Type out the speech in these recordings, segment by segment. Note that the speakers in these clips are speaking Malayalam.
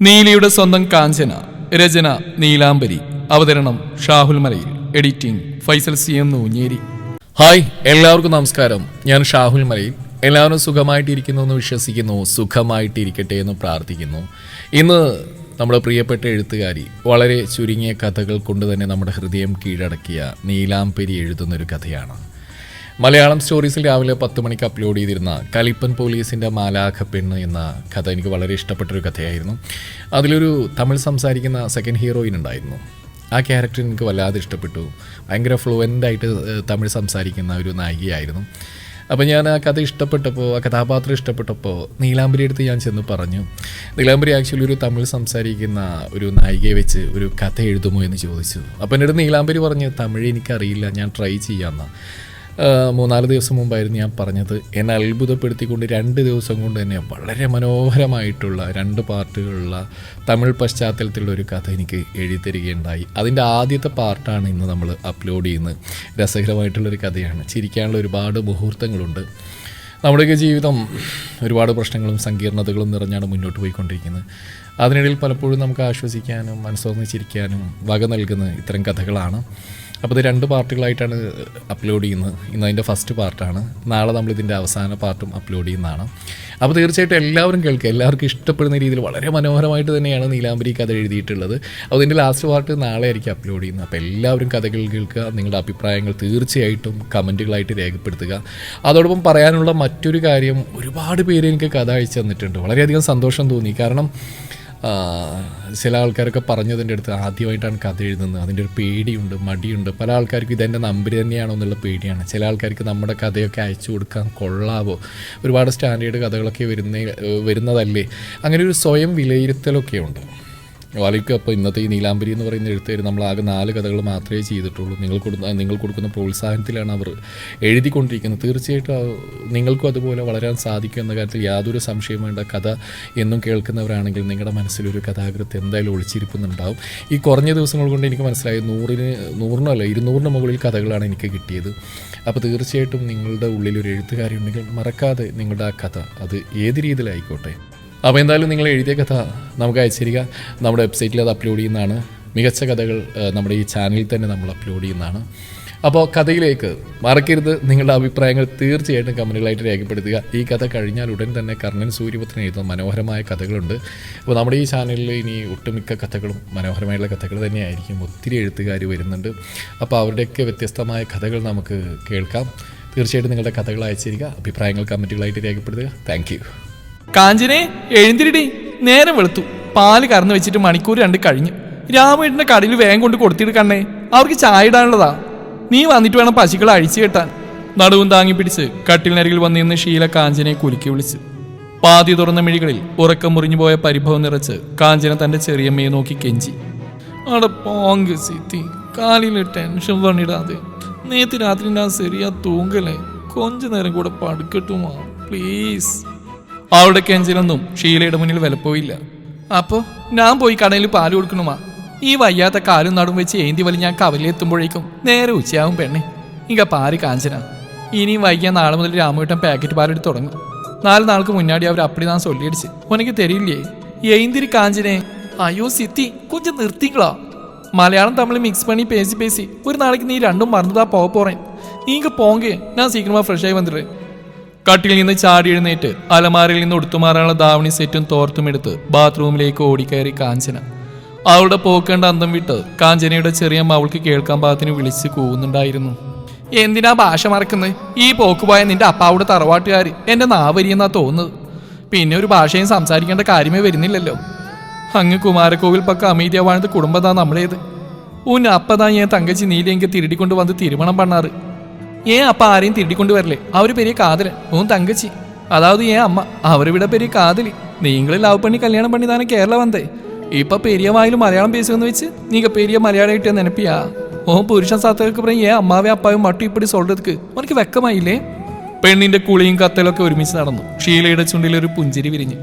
നീലിയുടെ സ്വന്തം കാഞ്ചന രചന നീലാംബരി. അവതരണം Shahul Malayil. Editing Faisal C M Noonjeri. Hi എല്ലാവർക്കും നമസ്കാരം. ഞാൻ ഷാഹുൽ മലയിൽ. എല്ലാവരും സുഖമായിട്ടിരിക്കുന്നു എന്ന് വിശ്വസിക്കുന്നു. സുഖമായിട്ടിരിക്കട്ടെ എന്ന് പ്രാർത്ഥിക്കുന്നു. ഇന്ന് നമ്മുടെ പ്രിയപ്പെട്ട എഴുത്തുകാരി വളരെ ചുരുങ്ങിയ കഥകൾ കൊണ്ട് തന്നെ നമ്മുടെ ഹൃദയം കീഴടക്കിയ നീലാംബരി എഴുതുന്നൊരു കഥയാണ്. മലയാളം സ്റ്റോറീസിൽ രാവിലെ പത്ത് മണിക്ക് അപ്ലോഡ് ചെയ്തിരുന്ന കലിപ്പൻ പോലീസിന്റെ മാലാഖ പെണ്ണ് എന്ന കഥ എനിക്ക് വളരെ ഇഷ്ടപ്പെട്ടൊരു കഥയായിരുന്നു. അതിലൊരു തമിഴ് സംസാരിക്കുന്ന സെക്കൻഡ് ഹീറോയിൻ ഉണ്ടായിരുന്നു. ആ ക്യാരക്ടർ എനിക്ക് വല്ലാതെ ഇഷ്ടപ്പെട്ടു. ഭയങ്കര ഫ്ലുവന്റായിട്ട് തമിഴ് സംസാരിക്കുന്ന ഒരു നായികയായിരുന്നു. അപ്പോൾ ഞാൻ ആ കഥ ഇഷ്ടപ്പെട്ടപ്പോൾ ആ കഥാപാത്രം ഇഷ്ടപ്പെട്ടപ്പോൾ നീലാംബരി അടുത്ത് ഞാൻ ചെന്ന് പറഞ്ഞു നീലാംബരി ആക്ച്വലി ഒരു തമിഴ് സംസാരിക്കുന്ന ഒരു നായികയെ വെച്ച് ഒരു കഥ എഴുതുമോ? എന്ന് ചോദിച്ചു. അപ്പോൾ എന്റെ അടുത്ത് നീലാംബരി പറഞ്ഞു തമിഴ് എനിക്കറിയില്ല ഞാൻ ട്രൈ ചെയ്യാമെന്നാണ് മൂന്നാൽ ദിവസം മുമ്പായിരുന്നു ഞാൻ പറഞ്ഞത്. എന്നെ അത്ഭുതപ്പെടുത്തിക്കൊണ്ട് രണ്ട് ദിവസം കൊണ്ട് തന്നെ വളരെ മനോഹരമായിട്ടുള്ള രണ്ട് പാർട്ടുകളുള്ള തമിഴ് പശ്ചാത്തലത്തിലുള്ള ഒരു കഥ എനിക്ക് എഴുതിത്തരികയുണ്ടായി. അതിന്റെ ആദ്യത്തെ പാർട്ടാണ് ഇന്ന് നമ്മൾ അപ്ലോഡ് ചെയ്യുന്നത്. രസകരമായിട്ടുള്ളൊരു കഥയാണ്. ചിരിക്കാനുള്ള ഒരുപാട് മുഹൂർത്തങ്ങളുണ്ട്. നമ്മുടെയൊക്കെ ജീവിതം ഒരുപാട് പ്രശ്നങ്ങളും സങ്കീർണതകളും നിറഞ്ഞാണ് മുന്നോട്ട് പോയിക്കൊണ്ടിരിക്കുന്നത്. അതിനിടയിൽ പലപ്പോഴും നമുക്ക് ആശ്വസിക്കാനും മനസ്സോർന്ന് ചിരിക്കാനും വക നൽകുന്ന ഇത്തരം കഥകളാണ്. അപ്പോൾ ഇത് രണ്ട് പാർട്ടുകളായിട്ടാണ് അപ്ലോഡ് ചെയ്യുന്നത്. ഇന്ന് അതിന്റെ ഫസ്റ്റ് പാർട്ടാണ് നാളെ നമ്മൾ ഇതിന്റെ അവസാന പാർട്ടും അപ്ലോഡ് ചെയ്യുന്നതാണ്. അപ്പോൾ തീർച്ചയായിട്ടും എല്ലാവരും കേൾക്കുക. എല്ലാവർക്കും ഇഷ്ടപ്പെടുന്ന രീതിയിൽ വളരെ മനോഹരമായിട്ട് തന്നെയാണ് നീലാംബരി കഥ എഴുതിയിട്ടുള്ളത്. അപ്പോൾ ഇതിന്റെ ലാസ്റ്റ് പാർട്ട് നാളെ ആയിരിക്കും അപ്ലോഡ് ചെയ്യുന്നത്. അപ്പോൾ എല്ലാവരും കഥകൾ കേൾക്കുക നിങ്ങളുടെ അഭിപ്രായങ്ങൾ തീർച്ചയായിട്ടും കമന്റുകളായിട്ട് രേഖപ്പെടുത്തുക. അതോടൊപ്പം പറയാനുള്ള മറ്റൊരു കാര്യം ഒരുപാട് പേര് എനിക്ക് കഥ അയച്ചു തന്നിട്ടുണ്ട്. വളരെയധികം സന്തോഷം തോന്നി. കാരണം ചില ആൾക്കാരൊക്കെ പറഞ്ഞതിന്റെ അടുത്ത് ആദ്യമായിട്ടാണ് കഥ എഴുതുന്നത്. അതിന്റെ ഒരു പേടിയുണ്ട് മടിയുണ്ട്. പല ആൾക്കാർക്കും ഇതെന്റെ നമ്പർ തന്നെയാണോ എന്നുള്ള പേടിയാണ്. ചില ആൾക്കാർക്ക് നമ്മുടെ കഥയൊക്കെ അയച്ചു കൊടുക്കാൻ കൊള്ളാവോ? ഒരുപാട് സ്റ്റാൻഡേർഡ് കഥകളൊക്കെ വരുന്ന വരുന്നതല്ലേ? അങ്ങനെ ഒരു സ്വയം വിലയിരുത്തലൊക്കെ ഉണ്ട്. വാലിക്ക് അപ്പോൾ ഇന്നത്തെ ഈ നീലാംബരി എന്ന് പറയുന്ന എഴുത്തുകാർ നമ്മൾ ആകെ നാല് കഥകൾ മാത്രമേ ചെയ്തിട്ടുള്ളൂ. നിങ്ങൾ കൊടുക്കുന്ന നിങ്ങൾ കൊടുക്കുന്ന പ്രോത്സാഹനത്തിലാണ് അവർ എഴുതിക്കൊണ്ടിരിക്കുന്നത്. തീർച്ചയായിട്ടും നിങ്ങൾക്കും അതുപോലെ വളരാൻ സാധിക്കും എന്ന കാര്യത്തിൽ യാതൊരു സംശയം വേണ്ട. കഥ എന്നും കേൾക്കുന്നവരാണെങ്കിൽ നിങ്ങളുടെ മനസ്സിലൊരു കഥാകൃത്ത് എന്തായാലും ഒളിച്ചിരിക്കുന്നുണ്ടാവും ഈ കുറഞ്ഞ ദിവസങ്ങൾ കൊണ്ട് എനിക്ക് മനസ്സിലായി നൂറിന് നൂറിനല്ല ഇരുന്നൂറിന് മുകളിൽ കഥകളാണ് എനിക്ക് കിട്ടിയത്. അപ്പോൾ തീർച്ചയായിട്ടും നിങ്ങളുടെ ഉള്ളിൽ ഒരു എഴുത്തുകാരി ഉണ്ടെങ്കിൽ മറക്കാതെ നിങ്ങളുടെ ആ കഥ അത് ഏത് രീതിയിലായിക്കോട്ടെ? അപ്പോൾ എന്തായാലും നിങ്ങൾ എഴുതിയ കഥ നമുക്ക് അയച്ചിരിക്കുക. നമ്മുടെ വെബ്സൈറ്റിൽ അത് അപ്ലോഡ് ചെയ്യുന്നതാണ്. മികച്ച കഥകൾ നമ്മുടെ ഈ ചാനലിൽ തന്നെ നമ്മൾ അപ്ലോഡ് ചെയ്യുന്നതാണ്. അപ്പോൾ കഥയിലേക്ക് മറക്കരുത്. നിങ്ങളുടെ അഭിപ്രായങ്ങൾ തീർച്ചയായിട്ടും കമന്റുകളായിട്ട് രേഖപ്പെടുത്തുക. ഈ കഥ കഴിഞ്ഞാൽ ഉടൻ തന്നെ കർണൻ സൂര്യപുത്രൻ എഴുതുന്ന മനോഹരമായ കഥകളുണ്ട്. അപ്പോൾ നമ്മുടെ ഈ ചാനലിൽ ഇനി ഒട്ടുമിക്ക കഥകളും മനോഹരമായുള്ള കഥകൾ തന്നെയായിരിക്കും. ഒത്തിരി എഴുത്തുകാർ വരുന്നുണ്ട്. അപ്പോൾ അവരുടെയൊക്കെ വ്യത്യസ്തമായ കഥകൾ നമുക്ക് കേൾക്കാം. തീർച്ചയായിട്ടും നിങ്ങളുടെ കഥകൾ അയച്ചിരിക്കുക. അഭിപ്രായങ്ങൾ കമന്റുകളായിട്ട് രേഖപ്പെടുത്തുക. താങ്ക് കാഞ്ചനെ എഴുന്തിരിടി നേരം വെളുത്തു. പാൽ കറന്നു വെച്ചിട്ട് മണിക്കൂർ രണ്ട് കഴിഞ്ഞു. രാമേട്ടന്റെ കടയിൽ വേഗം കൊണ്ട് കൊടുത്തിട്ട് കണ്ണേ. അവർക്ക് ചായ ഇടാനുള്ളതാ. നീ വന്നിട്ട് വേണം പശുക്കളെ അഴിച്ചു കെട്ടാൻ. നടുവും താങ്ങി പിടിച്ച് കട്ടിലിനരികിൽ വന്നിരുന്ന് ഷീല കാഞ്ചനെ കുലുക്കി വിളിച്ചു. പാതി തുറന്ന മിഴികളിൽ ഉറക്കം മുറിഞ്ഞു പോയ പരിഭവം നിറച്ച് കാഞ്ചന തന്റെ ചെറിയമ്മയെ നോക്കി കെഞ്ചി. അവിടെ പോങ്ക് സിത്തി കാലിൽ ടെൻഷൻ പണിടാതെ നേത്തി രാത്രി ഞാൻ ശരിയാ തൂങ്കലേ കൊഞ്ചു നേരം കൂടെ പടുക്കട്ടുമാ പ്ലീസ്. അവളുടെ കെഞ്ചിലൊന്നും ഷീലയുടെ മുന്നിൽ വിലപ്പോയില്ല. അപ്പോ ഞാൻ പോയി കടയിൽ പാൽ കൊടുക്കണമാ. ഈ വയ്യാത്ത കാലും നടും വെച്ച് ഏന്തി വലി ഞാൻ കവലിലെത്തുമ്പോഴേക്കും നേരെ ഉച്ചയാവും പെണ്ണെ. ഇങ്ങ പാൽ കാഞ്ചന. ഇനിയും വൈകിയ നാളെ മുതൽ രാമൂട്ടൻ പാക്കറ്റ് പാലെടുത്ത് തുടങ്ങും. നാല് നാൾക്ക് മുന്നാടി അവർ അപ്പടി താൻ സൊല്ലിയടിച്ച്. ഉനക്ക് തരില്ലേ? ഏന്തിരി കാഞ്ചനെ? അയ്യോ സിത്തി കൊഞ്ചം നിർത്തിക്കളോ. മലയാളം തമിഴ് മിക്സ് പണി പേസി പേസി ഒരു നാളേക്ക് നീ രണ്ടും മറന്നതാ പോകപ്പോറേ പോറേൻ നീങ്ക പോങ്കേ ഞാൻ സീക്കിരമാ ഫ്രഷായി വന്നിട്ട്. കട്ടിൽ നിന്ന് ചാടി എഴുന്നേറ്റ് അലമാരയിൽ നിന്ന് ഉടുത്തുമാറാനുള്ള ദാവണി സെറ്റും തോർത്തുമെടുത്ത് ബാത്റൂമിലേക്ക് ഓടിക്കയറി കാഞ്ചന. അവളുടെ പോക്കേണ്ട അന്തം വിട്ട് കാഞ്ചനയുടെ ചെറിയ അവൾക്ക് കേൾക്കാൻ പാകത്തിന് വിളിച്ച് കൂവുന്നുണ്ടായിരുന്നു. എന്തിനാ ഭാഷ മറക്കുന്നത് ഈ പോക്കുപോയ നിന്റെ അപ്പാവുടെ തറവാട്ടുകാർ എന്റെ നാവരിയെന്നാ തോന്നുന്നത്. പിന്നെ ഒരു ഭാഷയും സംസാരിക്കേണ്ട കാര്യമേ വരുന്നില്ലല്ലോ. അങ്ങ് കുമാരകോവിൽ പക്ക അമീതിയ വാഴ്ന്ന കുടുംബതാ നമ്മുടേത് ഉൻ അപ്പതാ ഞാൻ തങ്കച്ചി നീലിയെങ്ക തിരുടിക്കൊണ്ട് വന്ന് തിരുമണം പണ്ണാറ്. ஏன் அப்பா யாரையும் திருடி கொண்டு வரல அவரு பெரிய காதலன் உன் தங்கச்சி அதாவது ஏன் அம்மா அவரை விட பெரிய காதலி நீங்களும் லவ் பண்ணி கல்யாணம் பண்ணி தானே கேரளா வந்தே இப்ப பெரிய வாயிலும் மலையாளம் பேசுவன்னு வச்சு நீங்க பெரிய மலையாளிகிட்ட நினைப்பியா உன் புருஷன் சாத்ததுக்கு அப்புறம் ஏன் അമ്മാവേ അപ്പാവും മട്ടും ഇപ്പടി சொல்றதுக்கு ഉനക്ക് വെക്കമായില്ലേ പെണ്ണിന്റെ കുളിയും കത്തലൊക്കെ ഒരുമിച്ച് നടന്നു ഷീലയുടെ ചുണ്ടിൽ ഒരു പുഞ്ചിരി വിരിഞ്ഞു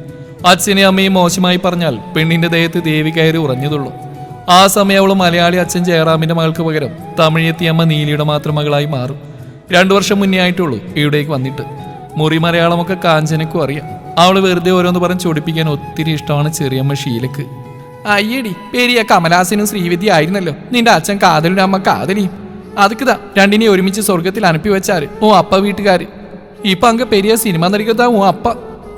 അച്ഛനെ അമ്മയും മോശമായി പറഞ്ഞാൽ പെണ്ണിന്റെ ദേഹത്ത് ദേവി കയറി ഉറഞ്ഞതുള്ളൂ ആ സമയം അവൾ മലയാളി അച്ഛൻ ജയറാമിന്റെ മകൾക്ക് പകരം തമിഴെത്തിയമ്മ നീലിയുടെ മാത്രം മകളായി മാറും രണ്ടു വർഷം മുന്നേ ആയിട്ടുള്ളൂ ഇവിടേക്ക് വന്നിട്ട്. മുറി മലയാളമൊക്കെ കാഞ്ചനക്കും അറിയാം. അവൾ വെറുതെ ഓരോന്ന് പറഞ്ഞ് ചൊടിപ്പിക്കാൻ ഒത്തിരി ഇഷ്ടമാണ് ചെറിയമ്മ ഷീലക്ക് അയ്യടി പേരിയ കമലാസിനും ശ്രീവിദ്യ ആയിരുന്നല്ലോ. നിന്റെ അച്ഛൻ കാതലും അമ്മ കാതലിയും. അതുക്കുതാ രണ്ടിനെ ഒരുമിച്ച് സ്വർഗത്തിൽ അനുപ്പി വെച്ചാര് ഓ അപ്പ വീട്ടുകാര്. ഇപ്പൊ അങ്ങ് പെരിയ സിനിമ നടിക്കത്താ ഓ അപ്പ.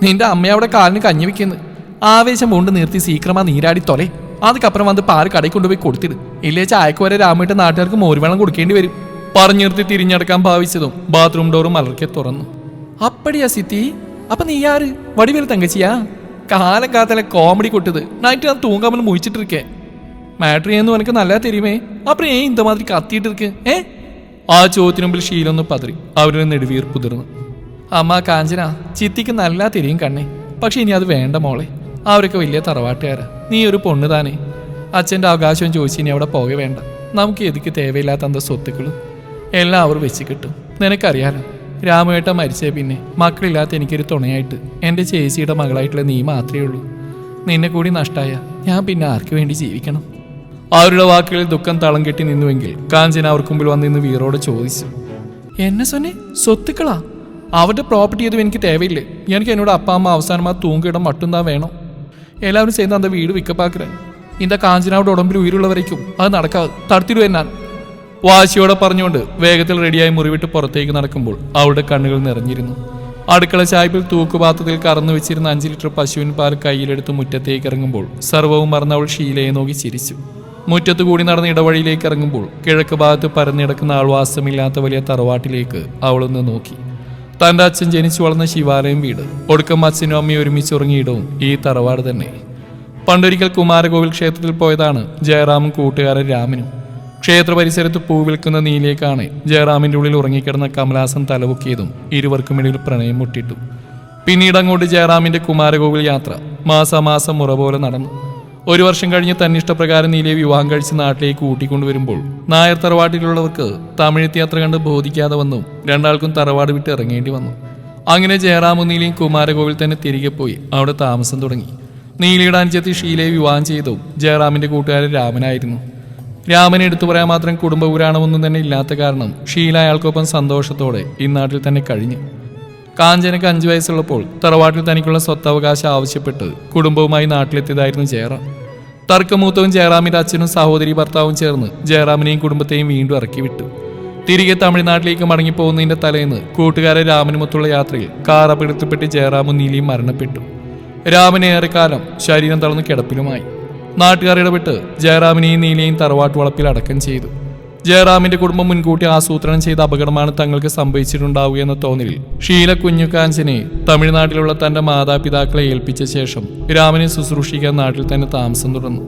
നിന്റെ അമ്മ അവിടെ കാലിന് കഞ്ഞി വെക്കുന്നു. ആവേശം കൊണ്ട് നിർത്തി സീക്രമാ നീരാടി തൊലേ. അതുക്കപ്പുറം വന്ന് പാൽ കടയിൽ കൊണ്ടുപോയി കൊടുത്തിട്. ഇല്ലേ ചായക്ക് വരെ നാട്ടുകാർക്ക് മോരുവെള്ളം കൊടുക്കേണ്ടി വരും. പറഞ്ഞു നിർത്തി തിരിഞ്ഞടക്കാൻ ഭാവിച്ചതും ബാത്റൂം ഡോറും അലർക്കെ തുറന്നു. അപ്പടിയാ സിത്തി അപ്പൊ നീ ആര്? വടിവേൽ തങ്കച്ചിയാ? കാലം കാത്തലെ കോമഡി കൊട്ടത് നൈറ്റ് ഞാൻ തൂങ്ങാമെന്ന് മുഴിച്ചിട്ടിരിക്കേ. മാട്രി എന്ന് എനിക്ക് നല്ല തെരുമേ അപ്പൊ ഏ ഇന്ത മാതിരി കത്തിയിട്ടിരിക്ക് ഏ? ആ ചോദ്യത്തിന് മുമ്പിൽ ശീലൊന്ന് പതറി. അവരുടെ നെടുവീർ പുതിർന്നു അമ്മ കാഞ്ചന ചിത്തിക്ക് നല്ല തിരിയും കണ്ണേ. പക്ഷെ ഇനി അത് വേണ്ട മോളെ. അവരൊക്കെ വലിയ തറവാട്ടുകാരാ. നീ ഒരു പൊണ്ണു താനേ അച്ഛന്റെ അവകാശം ചോദിച്ച് ഇനി അവിടെ പോകെ വേണ്ട. നമുക്ക് എതുക്ക് തേവയില്ലാത്ത എന്താ സ്വത്തുക്കളും എല്ലാം അവർ വെച്ച് കിട്ടും. നിനക്കറിയാലോ രാമേട്ട മരിച്ചേ പിന്നെ മക്കളില്ലാത്ത എനിക്കൊരു തുണയായിട്ട് എന്റെ ചേച്ചിയുടെ മകളായിട്ടുള്ള നീ മാത്രമേ ഉള്ളൂ. നിന്നെ കൂടി നഷ്ടായ ഞാൻ പിന്നെ ആർക്ക് വേണ്ടി ജീവിക്കണം? അവരുടെ വാക്കുകളിൽ ദുഃഖം തളം കെട്ടി നിന്നുവെങ്കിൽ കാഞ്ചന അവർക്ക് മുമ്പിൽ വന്നിന്ന് വീറോട് ചോദിച്ചു. എന്നെ സൊന്നെ സ്വത്തുക്കളാ? അവരുടെ പ്രോപ്പർട്ടി ചെയ്തും എനിക്ക് തേവയില്ലേ? എനിക്ക് എന്നോട് അപ്പ അമ്മ അവസാനമാ തൂങ്കിടം മട്ടും താ വേണം. എല്ലാവരും ചെയ്യുന്ന അന്ത വീട് വിക്കപ്പാക്കില്ല ഇന്ത കാഞ്ചനാവിടെ ഉടമ്പിൽ ഉയരുള്ളവരേക്കും അത് നടക്കാതെ തടുത്തിരുവെന്നാൽ വാശിയോടെ പറഞ്ഞുകൊണ്ട് വേഗത്തിൽ റെഡിയായി മുറിവിട്ട് പുറത്തേക്ക് നടക്കുമ്പോൾ അവളുടെ കണ്ണുകൾ നിറഞ്ഞിരുന്നു. അടുക്കള ചായ്പിൽ തൂക്കുപാത്രത്തിൽ കറന്നു വെച്ചിരുന്ന അഞ്ച് ലിറ്റർ പശുവിൻ പാൽ കയ്യിലെടുത്ത് മുറ്റത്തേക്ക് ഇറങ്ങുമ്പോൾ സർവവും മറന്ന് അവൾ ഷീലയെ നോക്കി ചിരിച്ചു. മുറ്റത്തു കൂടി നടന്ന ഇടവഴിയിലേക്ക് ഇറങ്ങുമ്പോൾ കിഴക്ക് ഭാഗത്ത് പരന്നിടക്കുന്ന ആൾവാസമില്ലാത്ത വലിയ തറവാട്ടിലേക്ക് അവളൊന്ന് നോക്കി. തന്റെ അച്ഛൻ ജനിച്ചു വളർന്ന ശിവാലയം വീട് ഒടുക്കം അച്ഛനും അമ്മയും ഒരുമിച്ച് ഉറങ്ങിയിടവും ഈ തറവാട് തന്നെ. പണ്ടൊരിക്കൽ കുമാരകോവിൽ ക്ഷേത്രത്തിൽ പോയതാണ് ജയറാമും കൂട്ടുകാരൻ രാമനും. ക്ഷേത്ര പരിസരത്ത് പൂ വിൽക്കുന്ന നീലിയേക്കാണ് ജയറാമിന്റെ ഉള്ളിൽ ഉറങ്ങിക്കിടന്ന കമലാസൻ തലവുക്കിയതും ഇരുവർക്കുമിടയിൽ പ്രണയം മുട്ടിട്ടു. പിന്നീട് അങ്ങോട്ട് ജയറാമിന്റെ കുമാരകോവിൽ യാത്ര മാസാമാസം മുറ പോലെ നടന്നു. ഒരു വർഷം കഴിഞ്ഞ് തന്നിഷ്ടപ്രകാരം നീലിയെ വിവാഹം കഴിച്ച് നാട്ടിലേക്ക് കൂട്ടിക്കൊണ്ടുവരുമ്പോൾ നായർ തറവാട്ടിലുള്ളവർക്ക് തമിഴ് യാത്ര കണ്ട് ബോധിക്കാതെ വന്നു. രണ്ടാൾക്കും തറവാട് വിട്ട് ഇറങ്ങേണ്ടി വന്നു. അങ്ങനെ ജയറാമും നീലിയും കുമാരകോവിൽ തന്നെ തിരികെ പോയി. അവിടെ താമസം തുടങ്ങി. നീലിയുടെ അനുജത്തി ഷീലയെ വിവാഹം ചെയ്തു ജയറാമിന്റെ കൂട്ടുകാരൻ രാമനായിരുന്നു. രാമനെ എടുത്തു പറയാൻ മാത്രം കുടുംബ പുരാണമൊന്നും തന്നെ ഇല്ലാത്ത കാരണം ഷീല അയാൾക്കൊപ്പം സന്തോഷത്തോടെ ഈ നാട്ടിൽ തന്നെ കഴിഞ്ഞു. കാഞ്ചനക്ക് അഞ്ചു വയസ്സുള്ളപ്പോൾ തറവാട്ടിൽ തനിക്കുള്ള സ്വത്തവകാശം ആവശ്യപ്പെട്ട് കുടുംബവുമായി നാട്ടിലെത്തിയതായിരുന്നു ജയറാം. തർക്കമൂത്തവും ജയറാമിന്റെ അച്ഛനും സഹോദരി ഭർത്താവും ചേർന്ന് ജയറാമിനെയും കുടുംബത്തെയും വീണ്ടും ഇറക്കി വിട്ടു തിരികെ തമിഴ്നാട്ടിലേക്ക് മടങ്ങിപ്പോകുന്നതിന്റെ തലേന്ന് കൂട്ടുകാരെ രാമനുമൊത്തുള്ള യാത്രയിൽ കാർ അപകടത്തിൽപ്പെട്ട് ജയറാമും നീലിയും മരണപ്പെട്ടു. ഏറെക്കാലം ശരീരം തളർന്ന് കിടപ്പിലുമായി. നാട്ടുകാർ ഇടപെട്ട് ജയറാമിനെയും നീലയും തറവാട്ട് വളപ്പിൽ അടക്കം ചെയ്തു. ജയറാമിന്റെ കുടുംബം മുൻകൂട്ടി ആസൂത്രണം ചെയ്ത അപകടമാണ് തങ്ങൾക്ക് സംഭവിച്ചിട്ടുണ്ടാവുക എന്ന തോന്നലിൽ ഷീല കുഞ്ഞുകാഞ്ചനെ തമിഴ്നാട്ടിലുള്ള തന്റെ മാതാപിതാക്കളെ ഏൽപ്പിച്ച ശേഷം രാമനെ ശുശ്രൂഷിക്കാൻ നാട്ടിൽ തന്നെ താമസം തുടർന്നു.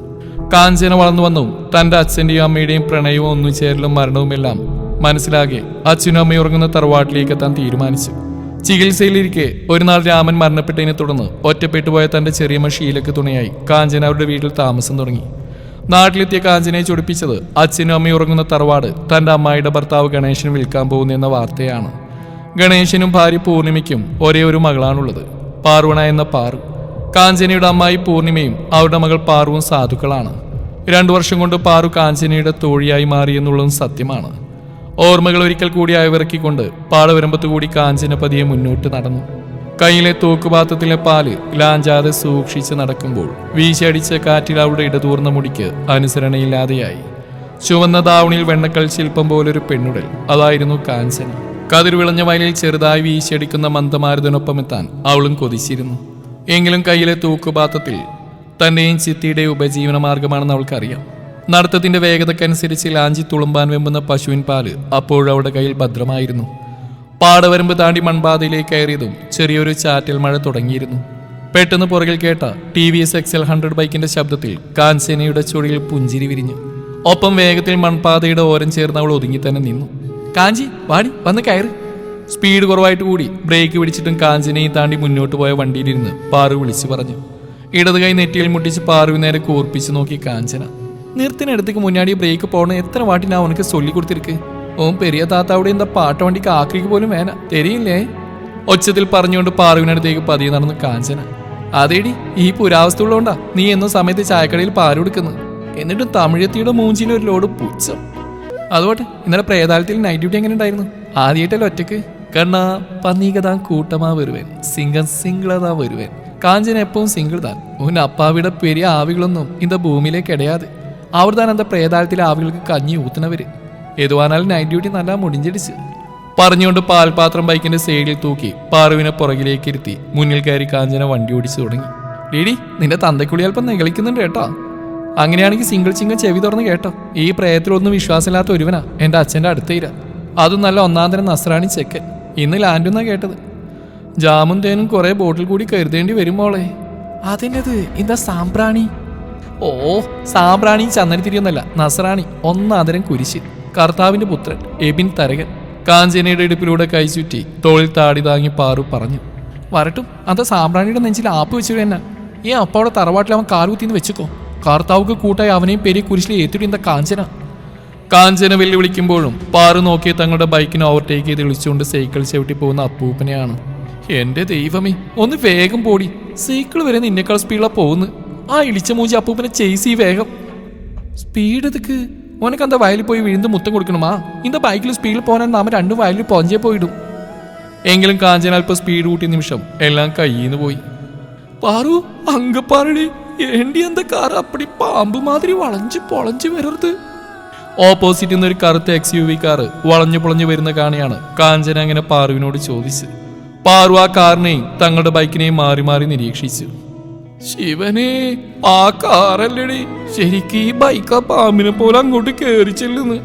കാഞ്ചന വളർന്നു വന്നും തന്റെ അച്ഛന്റെയും അമ്മയുടെയും പ്രണയവും ഒന്നുചേരലും മരണവുമെല്ലാം മനസ്സിലാകെ അച്ഛനും അമ്മയും ഉറങ്ങുന്ന തറവാട്ടിലേക്ക് എത്താൻ തീരുമാനിച്ചു. ചികിത്സയിലിരിക്കെ ഒരു നാൾ രാമൻ മരണപ്പെട്ടതിനെ തുടർന്ന് ഒറ്റപ്പെട്ടു പോയ തന്റെ ചെറിയമ്മ ഷീലക്ക് തുണയായി കാഞ്ചന അവരുടെ വീട്ടിൽ താമസം തുടങ്ങി. നാട്ടിലെത്തിയ കാഞ്ചനയെ ചൊടിപ്പിച്ചത് അച്ഛനും അമ്മയും ഉറങ്ങുന്ന തറവാട് തന്റെ അമ്മായിയുടെ ഭർത്താവ് ഗണേശന് വിൽക്കാൻ പോകുന്നു എന്ന വാർത്തയാണ്. ഗണേശനും ഭാര്യ പൂർണിമയ്ക്കും ഒരേ ഒരു മകളാണുള്ളത് പാർവണ എന്ന പാറു. കാഞ്ചനയുടെ അമ്മായി പൂർണിമയും അവരുടെ മകൾ പാറുവും സാധുക്കളാണ്. രണ്ടു വർഷം കൊണ്ട് പാറു കാഞ്ചനയുടെ തോഴിയായി മാറിയെന്നുള്ളതും സത്യമാണ്. ഓർമ്മകൾ ഒരിക്കൽ കൂടി അയവിറക്കിക്കൊണ്ട് പാളവരമ്പത്ത് കൂടി കാഞ്ചന പതിയെ മുന്നോട്ട് നടന്നു. കയ്യിലെ തൂക്കുപാത്രത്തിലെ പാൽ ലാഞ്ചാതെ സൂക്ഷിച്ച് നടക്കുമ്പോൾ വീശിയടിച്ച കാറ്റിൽ അവളുടെ ഇടതൂർന്ന മുടിക്ക് അനുസരണയില്ലാതെയായി. ചുവന്ന ദാവണിയിൽ വെണ്ണക്കൽ ശില്പം പോലൊരു പെണ്ണുടൽ അതായിരുന്നു കാഞ്ചന. കതിർവിളഞ്ഞ വയലിൽ ചെറുതായി വീശിയടിക്കുന്ന മന്ദമാരുതനൊപ്പം എത്താൻ അവളും കൊതിച്ചിരുന്നു. എങ്കിലും കയ്യിലെ തൂക്കുപാത്രത്തിൽ തന്റെയും ചിത്തിയുടെയും ഉപജീവന മാർഗമാണെന്ന് അവൾക്കറിയാം. നടത്തത്തിന്റെ വേഗതക്കനുസരിച്ച് ലാഞ്ചി തുളുമ്പാൻ വെമ്പുന്ന പശുവിൻ പാൽ അപ്പോഴവളുടെ കയ്യിൽ ഭദ്രമായിരുന്നു. പാടവരമ്പ് താണ്ടി മൺപാതയിലേക്ക് കയറിയതും ചെറിയൊരു ചാറ്റൽ മഴ തുടങ്ങിയിരുന്നു. പെട്ടെന്ന് പുറകിൽ കേട്ട T V S XL hundred ബൈക്കിന്റെ ശബ്ദത്തിൽ കാഞ്ചനയുടെ ചുഴിയിൽ പുഞ്ചിരി വിരിഞ്ഞു. ഒപ്പം വേഗത്തിൽ മൺപാതയുടെ ഓരം ചേർന്ന് അവൾ ഒതുങ്ങി തന്നെ നിന്നു. കാഞ്ചി വാടി വന്ന് കയറി. സ്പീഡ് കുറവായിട്ട് കൂടി ബ്രേക്ക് പിടിച്ചിട്ടും കാഞ്ചനയും താണ്ടി മുന്നോട്ട് പോയ വണ്ടിയിലിരുന്ന് പാറു വിളിച്ചു പറഞ്ഞു. ഇടത് കൈ നെറ്റിയിൽ മുട്ടിച്ച് പാറുവിനേരെ നേരെ കൂർപ്പിച്ചു നോക്കി കാഞ്ചന. നിർത്തിനടുത്തേക്ക് മുന്നാടി ബ്രേക്ക് പോകണ എത്ര വാട്ടി ഞാൻ ഉനക്ക് ചൊല്ലി കൊടുത്തിരിക്ക് ഓൻ പെരിയ താത്ത അവിടെ എന്താ പാട്ട വണ്ടിക്ക് ആക്രിക്ക് പോലും വേന തെരിയില്ലേ ഒച്ചത്തിൽ പറഞ്ഞുകൊണ്ട് പാറുവിനടുത്തേക്ക് പതിയെ നടന്ന് കാഞ്ചന അതേടി ഈ പുരാവസ്ഥ ഉള്ളതുകൊണ്ടാ നീ എന്നും സമയത്ത് ചായക്കടയിൽ പാല് കൊടുക്കുന്നു എന്നിട്ടും തമിഴത്തിയുടെ മൂഞ്ചിയിൽ ഒരു ലോഡ് പുച്ഛം അതുപോട്ടെ ഇന്നലെ പ്രേതാലത്തിൽ നൈറ്റ് ഡ്യൂട്ടി എങ്ങനെ ഉണ്ടായിരുന്നു ആദ്യമായിട്ടല്ലോ ഒറ്റക്ക് കണ്ണാ പന്നീക താൻ കൂട്ടമാ വരുവേൻ സിംഗം സിംഗിള താൻ വരുവേൻ കാഞ്ചന എപ്പവും സിംഗിൾ താൻ ഉൻ അപ്പാവിയുടെ പെരിയ ആവികളൊന്നും இந்த ഭൂമിയിലെ കിടയാതെ അവർ താൻ ആവുകൾക്ക് പ്രേതാലത്തിലെ ആവികൾക്ക് കഞ്ഞി ഊത്തുന്നവര്? ഏതുവാനാലും നൈറ്റ് ഡ്യൂട്ടി നല്ല മുടിഞ്ചടിച്ച് പറഞ്ഞുകൊണ്ട് പാൽപാത്രം ബൈക്കിന്റെ സൈഡിൽ തൂക്കി പാറുവിനെ പുറകിലേക്ക് ഇരുത്തി മുന്നിൽ കയറി കാഞ്ചന വണ്ടി ഓടിച്ചു തുടങ്ങി. ലേഡി നിന്റെ തന്തയ്ക്കുള്ളി അല്പം നികളിക്കുന്നുണ്ട് കേട്ടോ. അങ്ങനെയാണെങ്കിൽ സിംഗിൾ ചിങ്കൾ ചെവി തുറന്ന് കേട്ടോ. ഈ പ്രേയത്തിലൊന്നും വിശ്വാസമില്ലാത്ത ഒരുവനാ. എന്റെ അച്ഛന്റെ അടുത്ത ഇര അതും നല്ല ഒന്നാം തരം നസ്രാണി ചെക്കൻ. ഇന്ന് ലാൻഡുന്നാ കേട്ടത്. ജാമും തേനും കുറേ ബോട്ടിൽ കൂടി കരുതേണ്ടി വരുമ്പോളെ അതിന്റെത് ഇതാ സാമ്പ്രാണി? ഓ സാമ്പ്രാണി ചന്ദനത്തിരിയൊന്നല്ല നസറാണി ഒന്നാതരം കുരിശ് കർത്താവിന്റെ പുത്രൻ എബിൻ തരകൻ. കാഞ്ചനയുടെ ഇടുപ്പിലൂടെ കൈചുറ്റി തോളിൽ താടി താങ്ങി പാറു പറഞ്ഞു വരട്ടും അത് സാമ്പ്രാണിയുടെ നെഞ്ചിൽ ആപ്പ് വെച്ചു തന്നെ ഈ അപ്പാവിടെ തറവാട്ടിൽ അവൻ കാലുകുത്തിന്ന് വെച്ചുക്കോ. കർത്താവുക്ക് കൂട്ടായി അവനെയും പെരിയ കുരിശിൽ ഏത്തിടിയുന്ന കാഞ്ചന? കാഞ്ചന വെല്ലുവിളിക്കുമ്പോഴും പാറു നോക്കി തങ്ങളുടെ ബൈക്കിനെ ഓവർടേക്ക് ചെയ്ത് വിളിച്ചുകൊണ്ട് സൈക്കിൾ ചവിട്ടി പോകുന്ന അപ്പൂപ്പനെയാണ്. എന്റെ ദൈവമേ ഒന്ന് വേഗം പോടി. സൈക്കിൾ വരെ നിന്നേക്കാൾ സ്പീഡിലാണ് പോകുന്നു ആ ഇളിച്ച മൂഞ്ചി അപ്പൂപ്പനെ ചേസ് വേഗം. സ്പീഡ് എതുക്ക് ഓനക്ക് എന്താ വയലിൽ പോയി വീഴുന്ന മുത്തം കൊടുക്കണമാ? ഇന്റെ ബൈക്കിൽ സ്പീഡിൽ പോകാൻ നാം രണ്ടു വയലിൽ പോഞ്ചേ പോയിടും. എങ്കിലും കാഞ്ചന അല്പം സ്പീഡ് കൂട്ടിയ നിമിഷം എല്ലാം കയ്യിന്ന് പോയി. പാറു അങ്കപ്പാറടി ഏണ്ടി എന്താ കാർ അപ്പടി പാമ്പ് മാതിരി വളഞ്ച് പൊളഞ്ച് വരരുത്. ഓപ്പോസിറ്റിൽ നിന്ന് ഒരു കറുത്ത എക്സ് യു വി കാർ വളഞ്ഞു പൊളഞ്ഞു വരുന്ന കാണിയാണ് കാഞ്ചന അങ്ങനെ പാറുവിനോട് ചോദിച്ചു. പാറു ആ കാറിനെയും തങ്ങളുടെ ബൈക്കിനെയും മാറി മാറി നിരീക്ഷിച്ചു. ശിവനെ ആ കാറല്ലടി. ശരിക്കും ഈ ബൈക്ക് ആ പാമ്പിനെ പോലെ അങ്ങോട്ട് കയറി ചെല്ലുന്നു.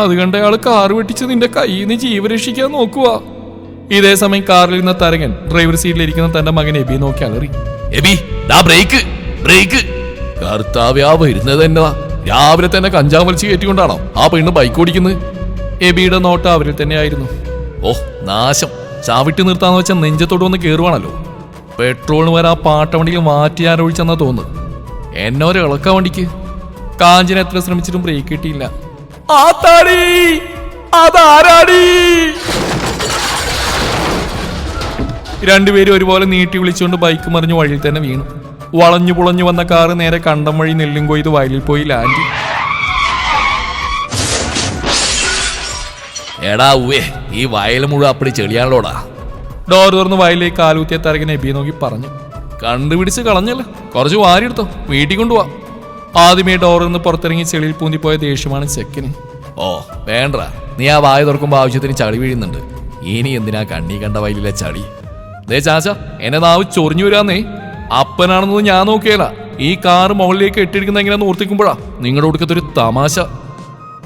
അത് കണ്ട അയാൾ കാർ വെട്ടിച്ച് നിന്റെ കയ്യിൽ നിന്ന് ജീവ രക്ഷിക്കാൻ നോക്കുക ഇതേ സമയം കാറിൽ ഇരുന്ന തരകൻ ഡ്രൈവർ സീറ്റിലിരിക്കുന്ന തന്റെ മകൻ എബി നോക്കി അലറി. എബി ദാ ബ്രേക്ക് ബ്രേക്ക് കർത്താവ് ആ വരുന്നത് എന്നതാ രാവിലെ തന്നെ കഞ്ചാവ് വലിച്ചു കയറ്റിക്കൊണ്ടാണോ ആ പെണ്ണ് ബൈക്ക് ഓടിക്കുന്നത്? എബിയുടെ നോട്ട് അവരിൽ തന്നെയായിരുന്നു. ഓ നാശം. ചാവിട്ട് നിർത്താന്ന് വെച്ചാൽ നെഞ്ചത്തോട് വന്ന് കയറുവാണല്ലോ പെട്രോളിന് വരെ ആ പാട്ടവണ്ടിയിൽ മാറ്റി ആരോപിച്ചെന്നാ തോന്നുന്നു എന്നെ ഒരു ഇളക്ക വണ്ടിക്ക്. കാഞ്ചന എത്ര ശ്രമിച്ചിട്ടും ബ്രേക്ക് കിട്ടിയില്ല. ആത്താടി! അതാരാടി? രണ്ടുപേരും ഒരുപോലെ നീട്ടി വിളിച്ചുകൊണ്ട് ബൈക്ക് മറിഞ്ഞ് വഴിയിൽ തന്നെ വീണു. വളഞ്ഞു പുളഞ്ഞു വന്ന കാറ് നേരെ കണ്ടം വഴി നെല്ലും കൊയ്ത് വയലിൽ പോയി ലാൻഡ്. എടാ ഉവേ ഈ വയൽ മുഴുവൻ അപ്പടി ചെളിയാണല്ലോടാ. ഡോർ തുറന്ന് വയലിലേക്ക് കാലൂത്തിയ തരകൻ എബിയെ നോക്കി പറഞ്ഞു കണ്ടുപിടിച്ച് കളഞ്ഞല്ലോ കുറച്ച് വാരിയെടുത്തോ വീട്ടിൽ കൊണ്ടുപോവാ ആദ്യമേ ഡോറിൽ നിന്ന് പുറത്തിറങ്ങി ചെളിയിൽ പൂന്തിപ്പോയ ദേഷ്യമാണ് ചെക്കന്. ഓ വേണ്ട നീ ആ വായ തുറക്കുമ്പോൾ ആവശ്യത്തിന് ചളി വീഴുന്നുണ്ട്. ഇനി എന്തിനാ കണ്ണി കണ്ട വയലിലെ ചളി? ദേ ചാച്ച എന്നെ നാവ് ചൊറിഞ്ഞു വരാന്നേ. അപ്പനാണെന്നത് ഞാൻ നോക്കിയല്ല ഈ കാറ് മുകളിലേക്ക് ഇട്ടിരിക്കുന്ന എങ്ങനെയാന്ന് ഓർത്തിക്കുമ്പോഴാ നിങ്ങളുടെ ഒടുക്കത്തൊരു തമാശ.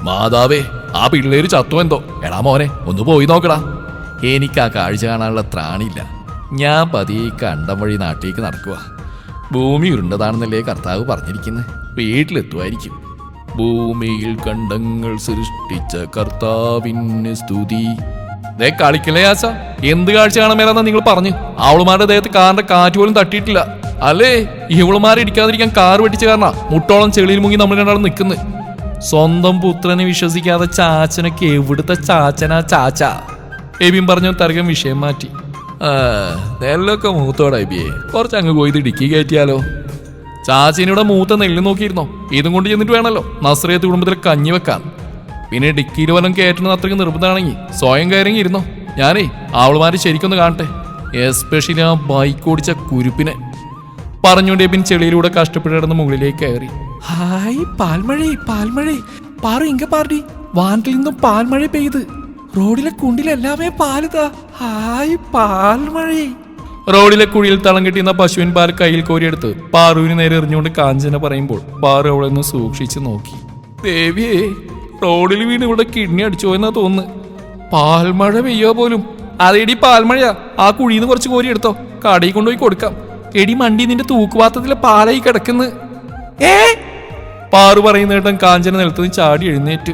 മാതാവേ ആ പിള്ളേര് ചത്തോ എന്തോ എടാ മോനെ ഒന്ന് പോയി നോക്കടാ. എനിക്ക് ആ കാഴ്ച കാണാനുള്ള ത്രാണിയില്ല ഞാൻ പതിയെ കണ്ടം വഴി നാട്ടിലേക്ക് നടക്കുക ഭൂമി ഉരുണ്ടതാണെന്നല്ലേ കർത്താവ് പറഞ്ഞിരിക്കുന്നത് വീട്ടിലെത്തുമായിരിക്കും. ഭൂമിയിൽ കണ്ടങ്ങൾ സൃഷ്ടിച്ച കർത്താവിന് സ്തുതി. ദേ കളിക്കില്ലേ ആശ എന്ത് കാഴ്ച കാണാൻ മേലെന്നാ നിങ്ങൾ പറഞ്ഞു? അവളുമാരുടെ ദേഹത്ത് കാറിന്റെ കാറ്റ് പോലും തട്ടിയിട്ടില്ല. അല്ലേ? ഇവളുമാരെ ഇടിക്കാതിരിക്കാൻ കാർ വെട്ടിച്ച കാരണ മുട്ടോളം ചെളിയിൽ മുങ്ങി നമ്മൾ രണ്ടാളും നിൽക്കുന്നത് സ്വന്തം പുത്രനെ വിശ്വസിക്കാതെ ചാച്ചനൊക്കെ എവിടുത്തെ ചാച്ചനാ ചാച്ച? എബിയും പറഞ്ഞു തർക്കം വിഷയം മാറ്റി. നെല്ലൊക്കെ മൂത്തോടാ എബിയെ. കുറച്ച് അങ്ങ് പോയി ഇത് ഇടുക്കി കയറ്റിയാലോ? ചാച്ചീനിയുടെ മൂത്ത നെല്ല് നോക്കിയിരുന്നോ? ഇതും കൊണ്ട് ചെന്നിട്ട് വേണമല്ലോ നസ്രിയത്ത് കുടുംബത്തിൽ കഞ്ഞി വെക്കാൻ. പിന്നെ ഡിക്കിയിൽ വല്ലതും കയറ്റുന്നത് അത്രയ്ക്ക് നിർബന്ധമാണെങ്കിൽ സ്വയം കയറി ഇരുന്നോ ഞാനേ അവളുമാര് ശരിക്കൊന്ന് കാണട്ടെ. എസ്പെഷ്യലി ആ ബൈക്ക് ഓടിച്ച കുരുപ്പിനെ. പറഞ്ഞുകൊണ്ട് എബിൻ ചെളിയിലൂടെ കഷ്ടപ്പെട്ടിടന്ന് മുകളിലേക്ക് കയറി. ഹായ് പാൽമഴേ പാൽമഴേ പാറു ഇങ്ക പാർട്ടി വാനിൽ നിന്നും പാൽമഴ പെയ്ത്. റോഡിലെ കുണ്ടിലെല്ലാമേ പാലുതാ. ഹായ് പാൽമഴേ. റോഡിലെ കുഴിയിൽ തളം കെട്ടിയുന്ന പശുവിൻ പാൽ കയ്യിൽ കോരിയെടുത്ത് പാറുവിന് നേരെ എറിഞ്ഞുകൊണ്ട് കാഞ്ചന പറയുമ്പോൾ പാറു അവളെ ഒന്ന് സൂക്ഷിച്ചു നോക്കി. ദേവിയേ റോഡിൽ വീണ് ഇവിടെ കിഡ്നി അടിച്ചോ എന്നാ തോന്നുന്നു. പാൽമഴ പെയ്യോ പോലും. അതെടി പാൽമഴ ആ കുഴിന്ന് കുറച്ച് കോരിയെടുത്തോ കടയിൽ കൊണ്ടുപോയി കൊടുക്കാം. എടി മണ്ടി നിന്റെ തൂക്കുപാത്രത്തിലെ പാലായി കിടക്കുന്നു. ഏ? പാറു പറയുന്ന കേട്ടൻ കാഞ്ചന നിലത്തുനിന്ന് ചാടി എഴുന്നേറ്റ്.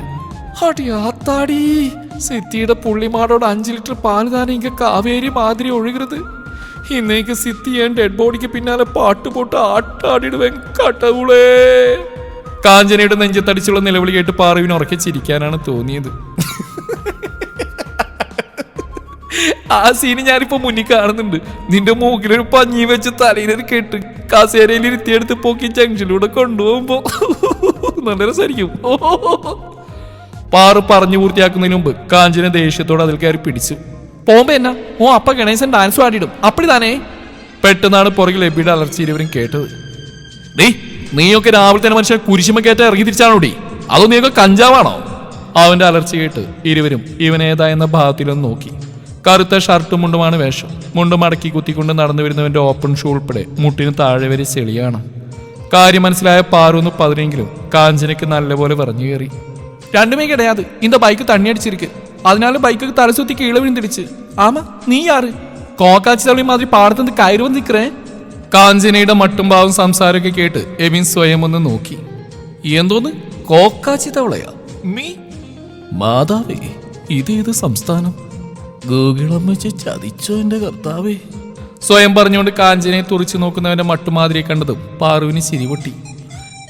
അടിയാത്താടി. സിത്തിയുടെ പുള്ളിമാടോട് അഞ്ചു ലിറ്റർ പാൽ താനെ ഇങ്ങ കാവേരി മാതിരി ഒഴുകരുത്. ഇന്നേക്ക് സിത്തി ഞാൻ ഡെഡ് ബോഡിക്ക് പിന്നാലെ പാട്ട് പോട്ട് ആട്ടാടിടുവൻ കട്ടവുളേ. കാഞ്ചനയുടെ നെഞ്ചത്തടിച്ചുള്ള നിലവിളി കേട്ട് പാറുവിന് ഉറക്കെ ചിരിക്കാനാണ് തോന്നിയത്. ആ സീന് ഞാനിപ്പോ മുന്നിൽ കാണുന്നുണ്ട്. നിന്റെ മൂക്കിലൊരു പഞ്ഞി വെച്ച് തലയിലൊരു കെട്ട് കസേരയിൽ ഇരുത്തിയെടുത്ത് പോക്കി ജംഗ്ഷനിലൂടെ കൊണ്ടുപോകുമ്പോ നല്ല രസമായിരിക്കും പാറു പറഞ്ഞു പൂർത്തിയാക്കുന്നതിന് മുമ്പ് കാഞ്ചന ദേഷ്യത്തോടെ അതിൽ കയറി പിടിച്ചു. പോകുമ്പോ എന്നാ? ഓ അപ്പ ഗണേശൻ ഡാൻസ് പാടിയിടും. അപ്പടി താനേ? പെട്ടെന്നാണ് പുറകിൽ എബിയുടെ അലർച്ച ഇരുവരും കേട്ടത്. ഡേ നീയൊക്കെ രാവിലെ തന്നെ മനുഷ്യൻ കുരിശിമ കയറ്റ ഇറങ്ങി തിരിച്ചാണോ ഡി അതോ നീയൊക്കെ കഞ്ചാവാണോ? അവന്റെ അലർച്ച കേട്ട് ഇരുവരും ഇവനേതാ എന്ന ഭാഗത്തിലൊന്ന് നോക്കി. കറുത്ത ഷർട്ടും മുണ്ടുമാണ് വേഷം. മുണ്ടും മടക്കി കുത്തിക്കൊണ്ട് നടന്നു വരുന്നവന്റെ ഓപ്പൺ ഷൂ ഉൾപ്പെടെ മുട്ടിന് താഴെ വരെ ചെളിയാണ്. കാര്യം മനസ്സിലായ പാറൂന്ന് പതിനെങ്കിലും കാഞ്ചനയ്ക്ക് നല്ലപോലെ പറഞ്ഞു കയറി. രണ്ടുമേ കിടയാത് ഇന്റെ ബൈക്ക് തണ്ണിയടിച്ചിരിക്കു. അതിനാൽ ബൈക്ക് തലസുത്തി தலை சுத்தி ആമ നീ ആറ് കോക്കാച്ചി മാതിരി പാടത്തുനിന്ന് കയറി വന്ന് കാഞ്ചനയുടെ മട്ടും ഭാവം സംസാരമൊക്കെ കേട്ട് എമിൻ സ്വയം ഒന്ന് നോക്കി. എന്തോന്ന്? കോക്കാച്ചി തവളയാ? മീ മാതാവേ ഇതേത് സംസ്ഥാനം? ഗോകിളമ്മച്ച് ചതിച്ചോ എന്റെ കർത്താവേ. സ്വയം പറഞ്ഞുകൊണ്ട് കാഞ്ചനയെ തുറിച്ചു നോക്കുന്നവന്റെ മട്ടുമാതിരി കണ്ടതും പാറുവിന് ചിരിപൊട്ടി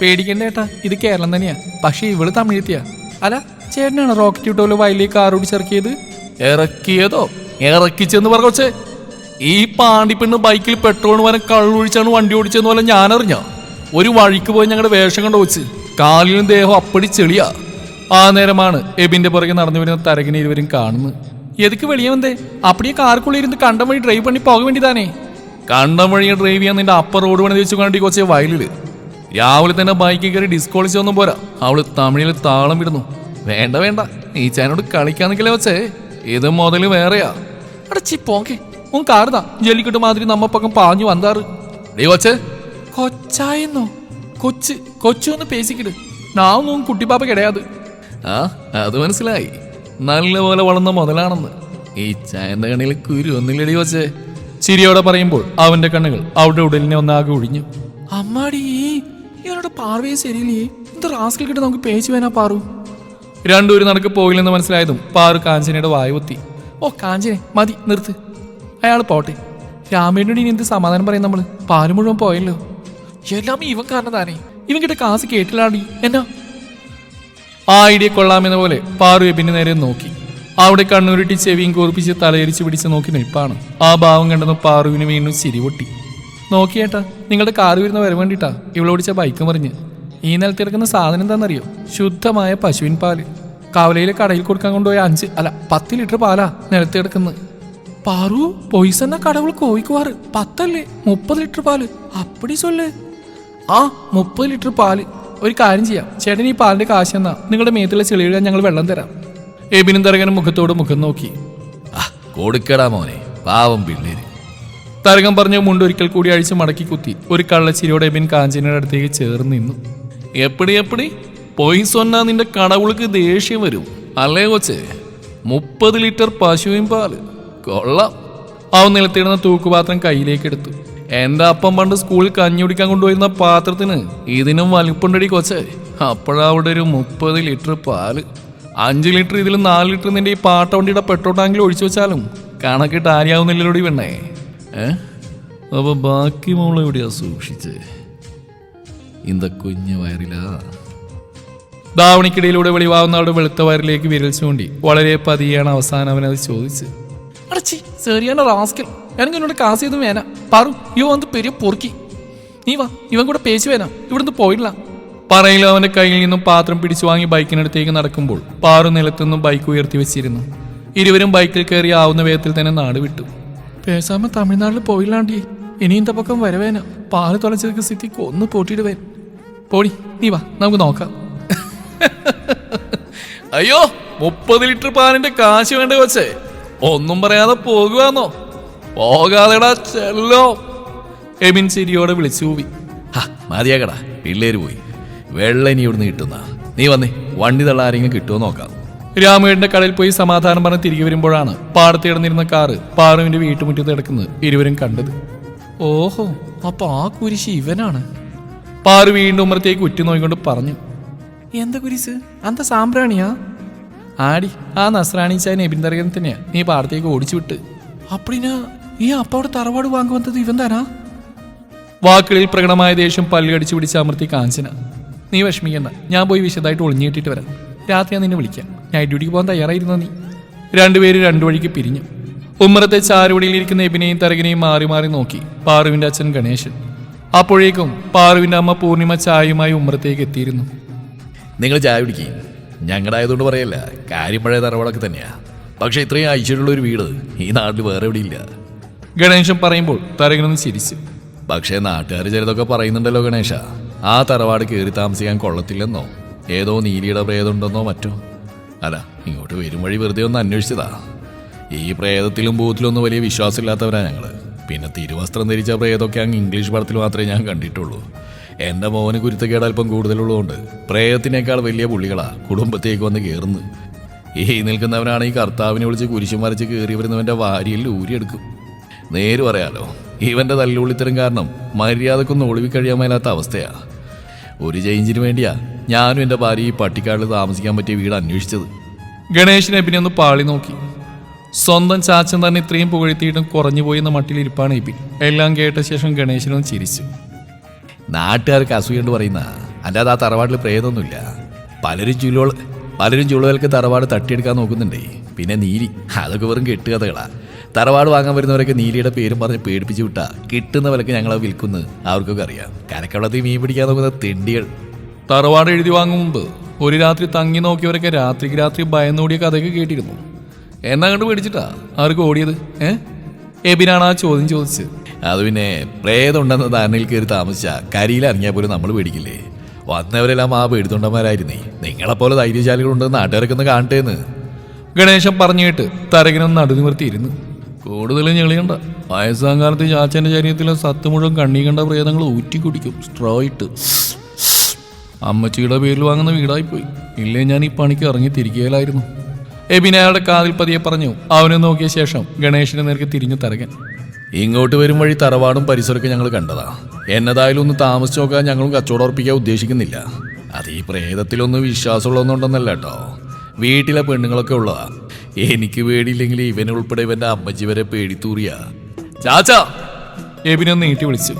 പേടിക്കണ്ട ഏട്ടാ ഇത് കേരളം തന്നെയാ. പക്ഷേ ഇവൾ തമിഴെത്തിയാ. അല്ല ചേട്ടനാണ് റോക്കറ്റ് ഇട്ടോൽ വയലിൽ കാർ ഓടിച്ചിറക്കിയത്? ഇറക്കിയതോ? ഇറക്കിച്ചെന്ന് പറഞ്ഞേ ഈ പാണ്ടിപ്പെണ്ണ് ബൈക്കിൽ പെട്രോളിന് വരെ കള്ളൊഴിച്ചാണ് വണ്ടി ഓടിച്ചെന്ന് പോലെ ഞാനറിഞ്ഞ? ഒരു വഴിക്ക് പോയി ഞങ്ങളുടെ വേഷം കണ്ടു വെച്ച് കാലിലും ദേഹം അപ്പടി ചെളിയാ. ആ നേരമാണ് എബിന്റെ പുറകെ നടന്നു വരുന്ന തരകിനെ ഇരുവരും കാണുന്നത്. എതുക്ക് വെളിയവന്തേ അപ്പടിയെ കാർക്കുള്ളിൽ ഇരുന്ന് കണ്ടം വഴി ഡ്രൈവ് പണി പോക വേണ്ടിതാനേ കണ്ടം വഴി ഡ്രൈവ് ചെയ്യാൻ നിന്റെ അപ്പർ റോഡ് പണി വെച്ച് കണ്ടി കൊച്ചെ വയലിൽ. രാവിലെ തന്നെ ബൈക്കിൽ കയറി ഡിസ്കോളിച്ചൊന്നും പോരാ. അവൾ തമിഴിൽ താളം വിടുന്നു വേണ്ട വേണ്ട. ഈ ചാനോട് കളിക്കാന്നെങ്കിലേ വെച്ചേ. ഇത് മുതൽ വേറെയാ. അടച്ചി പോകെ ഉൻ കാറുതാ. ജല്ലിക്കെട്ട് മാതിരി നമ്മ പക്കം പാഞ്ഞു വന്നാറ്. ഡേ വച്ചേ കൊച്ചായെന്നോ? കൊച്ച് കൊച്ചു ഒന്ന് പേശിക്കിട്. നാവൊന്നും കുട്ടിപ്പാപ്പ കിടയാത്. ആ അത് മനസ്സിലായി. നല്ലപോലെ വളർന്ന മുതലാണെന്ന്. ഈ ചായന്റെ കണ്ണിൽ കുരു ഒന്നില്ലടി വച്ചേ ചിരിയോടെ പറയുമ്പോൾ അവന്റെ കണ്ണുകൾ അവിടെ ഉടലിനെ ഒന്നാകെ ഒഴിഞ്ഞു. അമ്മാടി പാർവയെ ശരിയില്ലേ? എന്ത് റാസ്കിൽ കിട്ടി നമുക്ക് പേച്ചു വേനാ പാറു. രണ്ടുപേരും നടക്ക് പോകില്ലെന്ന് മനസ്സിലായതും പാറു കാഞ്ചനയുടെ വായുവത്തി ഓ കാഞ്ചനെ മതി നിർത്ത്. അയാൾ പോട്ടെ. രാമേനോട് ഇനി എന്ത് സമാധാനം പറയും നമ്മൾ? പാൽ മുഴുവൻ പോയല്ലോ. എല്ലാം ഇവൻ കാരണം താനേ ഇവൻ കിട്ട കാസ് കേട്ടില്ലാടി. എന്നാ? ആ ഐഡിയ കൊള്ളാമെന്ന പോലെ പാറു എബിന് നേരെ നോക്കി. അവിടെ കണ്ണൂരിട്ടി ചെവിയും കൂർപ്പിച്ച് തലയിരിച്ച് പിടിച്ച് നോക്കി നിൽപ്പാണ്. ആ ഭാവം കണ്ടെന്ന് പാറുവിന് വീണ്ടും ചിരിപൊട്ടി നോക്കിയേട്ടാ നിങ്ങളുടെ കാറ് വരുന്ന വരെ വേണ്ടിട്ടാ ഇവളോടിച്ച ബൈക്ക് മറിഞ്ഞ് ഈ നിലത്ത് കിടക്കുന്ന സാധനം എന്താണെന്നറിയോ? ശുദ്ധമായ പശുവിൻ പാൽ. കവലയിലെ കടയിൽ കൊടുക്കാൻ കൊണ്ടുപോയ അഞ്ച് അല്ല പത്ത് ലിറ്റർ പാലാ നിലത്ത് കിടക്കുന്നത് പാറു പൊയ്സന്ന കടകൾ കോഴിക്കുവാറ് പത്തല്ലേ? മുപ്പത് ലിറ്റർ പാൽ. അപ്പടി ചൊല്ല്. ആ മുപ്പത് ലിറ്റർ പാൽ. ഒരു കാര്യം ചെയ്യാം. ചേട്ടൻ ഈ പാലിന്റെ കാശ് എന്നാ നിങ്ങളുടെ മേത്തുള്ള ചെളിയിടാൻ ഞങ്ങൾ വെള്ളം തരാം. എബിനും തരകനും മുഖത്തോട് മുഖം നോക്കി. കൊടുക്കടാ മോനെ. പാവം പിള്ളേര്. തരകം പറഞ്ഞ മുണ്ട് ഒരിക്കൽ കൂടി അഴിച്ച് മടക്കി കുത്തി. ഒരു കള്ളച്ചിരിയോടെ എബിൻ കാഞ്ചനയുടെ അടുത്തേക്ക് ചേർന്ന് നിന്നു. എപ്പടി എപ്പടി? പോയി സൊന്നാ നിന്റെ കടവുൾക്ക് ദേഷ്യം വരും. അല്ലേ കൊച്ചേ? മുപ്പത് ലിറ്റർ പശുവിൻ പാൽ. കൊള്ളാം. അവൻ നിലത്തിടുന്ന തൂക്കുപാത്രം കയ്യിലേക്ക് എടുത്തു. എന്റെ അപ്പം പണ്ട് സ്കൂളിൽ കഞ്ഞി കുടിക്കാൻ കൊണ്ടുപോയിരുന്ന പാത്രത്തിന്? ഇതിനും വലിപ്പുണ്ടടി കൊച്ചേ. അപ്പോഴവിടെ ഒരു മുപ്പത് ലിറ്റർ പാൽ. അഞ്ച് ലിറ്റർ ഇതിലും നാല് ലിറ്റർ നിന്റെ ഈ പാട്ട വണ്ടിയുടെ പെട്രോൾ ടാങ്കിൽ ഒഴിച്ചു വെച്ചാലും കണക്കിട്ട് ആര്യാവുന്നില്ലല്ലോടി പെണ്ണേ. അപ്പൊ ബാക്കി മോളെ എവിടെയാ സൂക്ഷിച്ചേ? ഇന്ത കുഞ്ഞു വയറിലാ. ധാവണിക്കിടയിലൂടെ വെളിവാകുന്ന ആളുടെ വെളുത്ത വയറിലേക്ക് വിരൽ ചൂണ്ടി. വളരെ പതിയാണ് അവസാനം അവനത് ചോദിച്ച് അടച്ചി റാസ്കൽ. എനിക്ക് എന്നോട് വേന. പറു യോ വന്ന് പെരിയ പൊറുക്കി. നീ വാ ഇവൻ കൂടെ പേശി വേന. ഇവിടുന്ന് പോയില്ല പറയില്ല അവന്റെ കയ്യിൽ നിന്നും പാത്രം പിടിച്ചു വാങ്ങി ബൈക്കിനടുത്തേക്ക് നടക്കുമ്പോൾ പാറു നിലത്തുനിന്നും ബൈക്ക് ഉയർത്തി വെച്ചിരുന്നു. ഇരുവരും ബൈക്കിൽ കയറി ആവുന്ന വേഗത്തിൽ തന്നെ നാട് വിട്ടു. പേസാമ തമിഴ്നാട്ടിൽ പോയില്ലാണ്ടി. ഇനി ഇന്റെ പക്കം വരവേന. പാൽ തുളച്ചതൊക്കെ സ്ഥിതി കൊന്ന് പോട്ടിയിടുവേൻ. പോടി നീ വാ നമുക്ക് നോക്കാം. അയ്യോ മുപ്പത് ലിറ്റർ പാലിന്റെ കാശ് വേണ്ട വെച്ചേ ഒന്നും പറയാതെ പോകുവാന്നോ? പോകാതെടാ ചെല്ലോ. എമിൻ ചിരിയോടെ വിളിച്ചു ഹാ മതിയാക്കടാ പിള്ളേര് പോയി. വെള്ളം ഇനി ഇവിടുന്ന് കിട്ടുന്ന. നീ വന്നേ വണ്ടി തള്ള ആരെങ്കിലും കിട്ടുമോ നോക്കാം. രാമേടിന്റെ കടയിൽ പോയി സമാധാനം പറഞ്ഞ് തിരികെ വരുമ്പോഴാണ് പാടത്ത് കിടന്നിരുന്ന കാറ് പാറുവിന്റെ വീട്ടുമുറ്റത്ത് കിടക്കുന്നത് ഇരുവരും കണ്ടത്. ഓഹോ അപ്പൊ ആ കുരിശ് ഇവനാണ്? പാറു വീണ്ടും ഉമ്മറത്തേക്ക് ഉറ്റുനോയിക്കൊണ്ട് പറഞ്ഞു. എന്താ കുരിശ്? അന്ത സാമ്പ്രാണിയാ? ആടി ആ നസ്രാണിച്ചായ നബിന്തരകൻ തന്നെയാ. നീ പാടത്തേക്ക് ഓടിച്ചു വിട്ട്. അപ്പടിനാ? ഈ അപ്പ അവിടെ തറവാട് വാങ്ങി വന്നത് ഇവൻ തരാ? വാക്കുകളിൽ പ്രകടമായ ദേഷ്യം പല്ലടിച്ചു പിടിച്ച അമർത്തി കാഞ്ചന. നീ വിഷമിക്കണ്ട ഞാൻ പോയി വിശദമായിട്ട് ഒളിഞ്ഞിട്ടിട്ട് വരാം. രാത്രി ഞാൻ നിന്നെ വിളിക്കാം. ഞാൻ ഡ്യൂട്ടിക്ക് പോകാൻ തയ്യാറായിരുന്നോ നീ? രണ്ടുപേരും രണ്ടു വഴിക്ക് പിരിഞ്ഞു. ഉമ്മറത്തെ ചാരുവടിയിലിരിക്കുന്ന എബിനെയും തരകിനെയും മാറി മാറി നോക്കി പാറുവിന്റെ അച്ഛൻ ഗണേശൻ. അപ്പോഴേക്കും പാറുവിന്റെ അമ്മ പൂർണിമ ചായയുമായി ഉമ്മറത്തേക്ക് എത്തിയിരുന്നു. നിങ്ങൾ ചായ പിടിക്കുക ഞങ്ങളുടെ ആയതുകൊണ്ട് പറയല്ല കാര്യം പഴയ തറവാടൊക്കെ തന്നെയാ. പക്ഷെ ഇത്രയും ഐശ്വര്യമുള്ള ഒരു വീട് ഈ നാട്ടിൽ വേറെ എവിടെയില്ല. ഗണേശൻ പറയുമ്പോൾ തരകനൊന്ന് ചിരിച്ചു. പക്ഷേ നാട്ടുകാർ ചിലതൊക്കെ പറയുന്നുണ്ടല്ലോ ഗണേശ. ആ തറവാട് കയറി താമസിക്കാൻ കൊള്ളത്തില്ലെന്നോ? ഏതോ നീലിയുടെ പ്രേതമുണ്ടെന്നോ മറ്റോ. അല്ല ഇങ്ങോട്ട് വരും വഴി വെറുതെ ഒന്ന് അന്വേഷിച്ചതാ. ഈ പ്രേതത്തിലും ബൂത്തിലും ഒന്നും വലിയ വിശ്വാസമില്ലാത്തവരാ ഞങ്ങൾ പിന്നെ തിരുവസ്ത്രം ധരിച്ച പ്രേതമൊക്കെ അങ്ങ് ഇംഗ്ലീഷ് പടത്തിൽ മാത്രമേ ഞാൻ കണ്ടിട്ടുള്ളൂ. എന്റെ മോന് കുരുത്തക്കേട് അല്പം കൂടുതലുള്ളതുകൊണ്ട് പ്രേതത്തിനേക്കാൾ വലിയ പുള്ളികളാ കുടുംബത്തേക്ക് വന്ന് കയറുന്നു ഈ നിൽക്കുന്നവനാണ് ഈ കർത്താവിനെ വിളിച്ച് കുരിശും വരച്ച് കയറി വരുന്നവന്റെ വാരിയിൽ ഊരിയെടുക്കും. നേര് പറയാലോ ഇവന്റെ തല്ലുള്ളിത്തരം കാരണം മര്യാദക്കൊന്നും ഒളിവി കഴിയാൻ മേലാത്ത അവസ്ഥയാ. ഒരു ചേഞ്ചിന് വേണ്ടിയാ ഞാനും എന്റെ ഭാര്യ ഈ പട്ടിക്കാട്ടിൽ താമസിക്കാൻ പറ്റിയ വീട് അന്വേഷിച്ചത്. ഗണേശിനെ പിന്നെ ഒന്ന് പാളി നോക്കി. സ്വന്തം ചാച്ചൻ തന്നെ ഇത്രയും പുകഴ്ത്തിയിട്ടും കുറഞ്ഞു പോയെന്ന മട്ടിലിരിപ്പാണ് എബിൻ എല്ലാം കേട്ട ശേഷം ഗണേശനൊന്ന് ചിരിച്ചു. നാട്ടുകാർക്ക് അസൂയുണ്ട് പറയുന്ന അല്ലാതെ ആ തറവാട്ടിൽ പ്രേതമൊന്നുമില്ല. പലരും ചുലോൾ പലരും ചുളുകൾക്ക് തറവാട് തട്ടിയെടുക്കാൻ നോക്കുന്നുണ്ടേ. പിന്നെ നീലി അതൊക്കെ വെറും കെട്ടുകഥകളാ. തറവാട് വാങ്ങാൻ വരുന്നവരൊക്കെ നീലിയുടെ പേരും പറഞ്ഞ് പേടിപ്പിച്ചു വിട്ടാ കിട്ടുന്ന വിലക്ക് ഞങ്ങളെ വിൽക്കുന്നു അവർക്കൊക്കെ അറിയാം. കരക്കവളത്തിൽ മീൻ പിടിക്കാൻ നോക്കുന്ന തെണ്ടികൾ. തറവാട് എഴുതി വാങ്ങും മുമ്പ് ഒരു രാത്രി തങ്ങി നോക്കിയവരൊക്കെ രാത്രിക്ക് രാത്രി ഭയന്നോടിയ കഥയൊക്കെ കേട്ടിരുന്നു. എന്നാ കണ്ട് പേടിച്ചിട്ടാ? ആർക്ക് ഓടിയത്? ഏ? എബിനാണ് ആ ചോദ്യം ചോദിച്ചത്. അത് പിന്നെ പ്രേതമുണ്ടെന്ന ധാരണയിൽ കയറി താമസിച്ച കരിയിൽ ഇറങ്ങിയാൽ പോലും നമ്മൾ പേടിക്കില്ലേ? വന്നവരെല്ലാം ആ പേടിത്തൊണ്ടന്മാരായിരുന്നേ. നിങ്ങളെപ്പോലെ ധൈര്യശാലികളുണ്ടെന്ന് നാട്ടുകാരൊക്കെ ഒന്ന് കാണട്ടേന്ന്. ഗണേശൻ പറഞ്ഞു കേട്ട് നടു നിവർത്തിയിരുന്നു കൂടുതലും ഞെളിയണ്ട. വയസ്സാം കാലത്ത് ചാച്ചന്റെ ശരീരത്തിലെ സത്ത് മുഴുവൻ കണ്ണീ കണ്ട പ്രേതങ്ങൾ ഊറ്റി കുടിക്കും സ്ട്രോ ഇട്ട്. അമ്മച്ചിയുടെ പേരിൽ വാങ്ങുന്ന വീടായിപ്പോയി. ഇല്ലേ ഞാൻ ഈ പണിക്ക് ഇറങ്ങി തിരികെയിലായിരുന്നു എബിൻ അയാളുടെ കാതിൽ പതിയെ പറഞ്ഞു അവനെ നോക്കിയ ശേഷം ഗണേശനെ നേർക്ക് തിരിഞ്ഞു തരകൻ. ഇങ്ങോട്ട് വരും വഴി തറവാടും പരിസരമൊക്കെ ഞങ്ങൾ കണ്ടതാ. എന്നതായാലും ഒന്ന് താമസിച്ചു നോക്കാൻ ഞങ്ങളും കച്ചവടം ഉറപ്പിക്കാൻ ഉദ്ദേശിക്കുന്നില്ല. അത് ഈ പ്രേതത്തിലൊന്നും വിശ്വാസമുള്ളതൊന്നുണ്ടെന്നല്ല കേട്ടോ. വീട്ടിലെ പെണ്ണുങ്ങളൊക്കെ ഉള്ളതാ. എനിക്ക് പേടിയില്ലെങ്കിൽ ഇവനുൾപ്പെടെ ഇവന്റെ അമ്മച്ചി വരെ പേടിത്തൂറിയ. ചാച്ചാ! എബിനെ നീട്ടി വിളിച്ചു.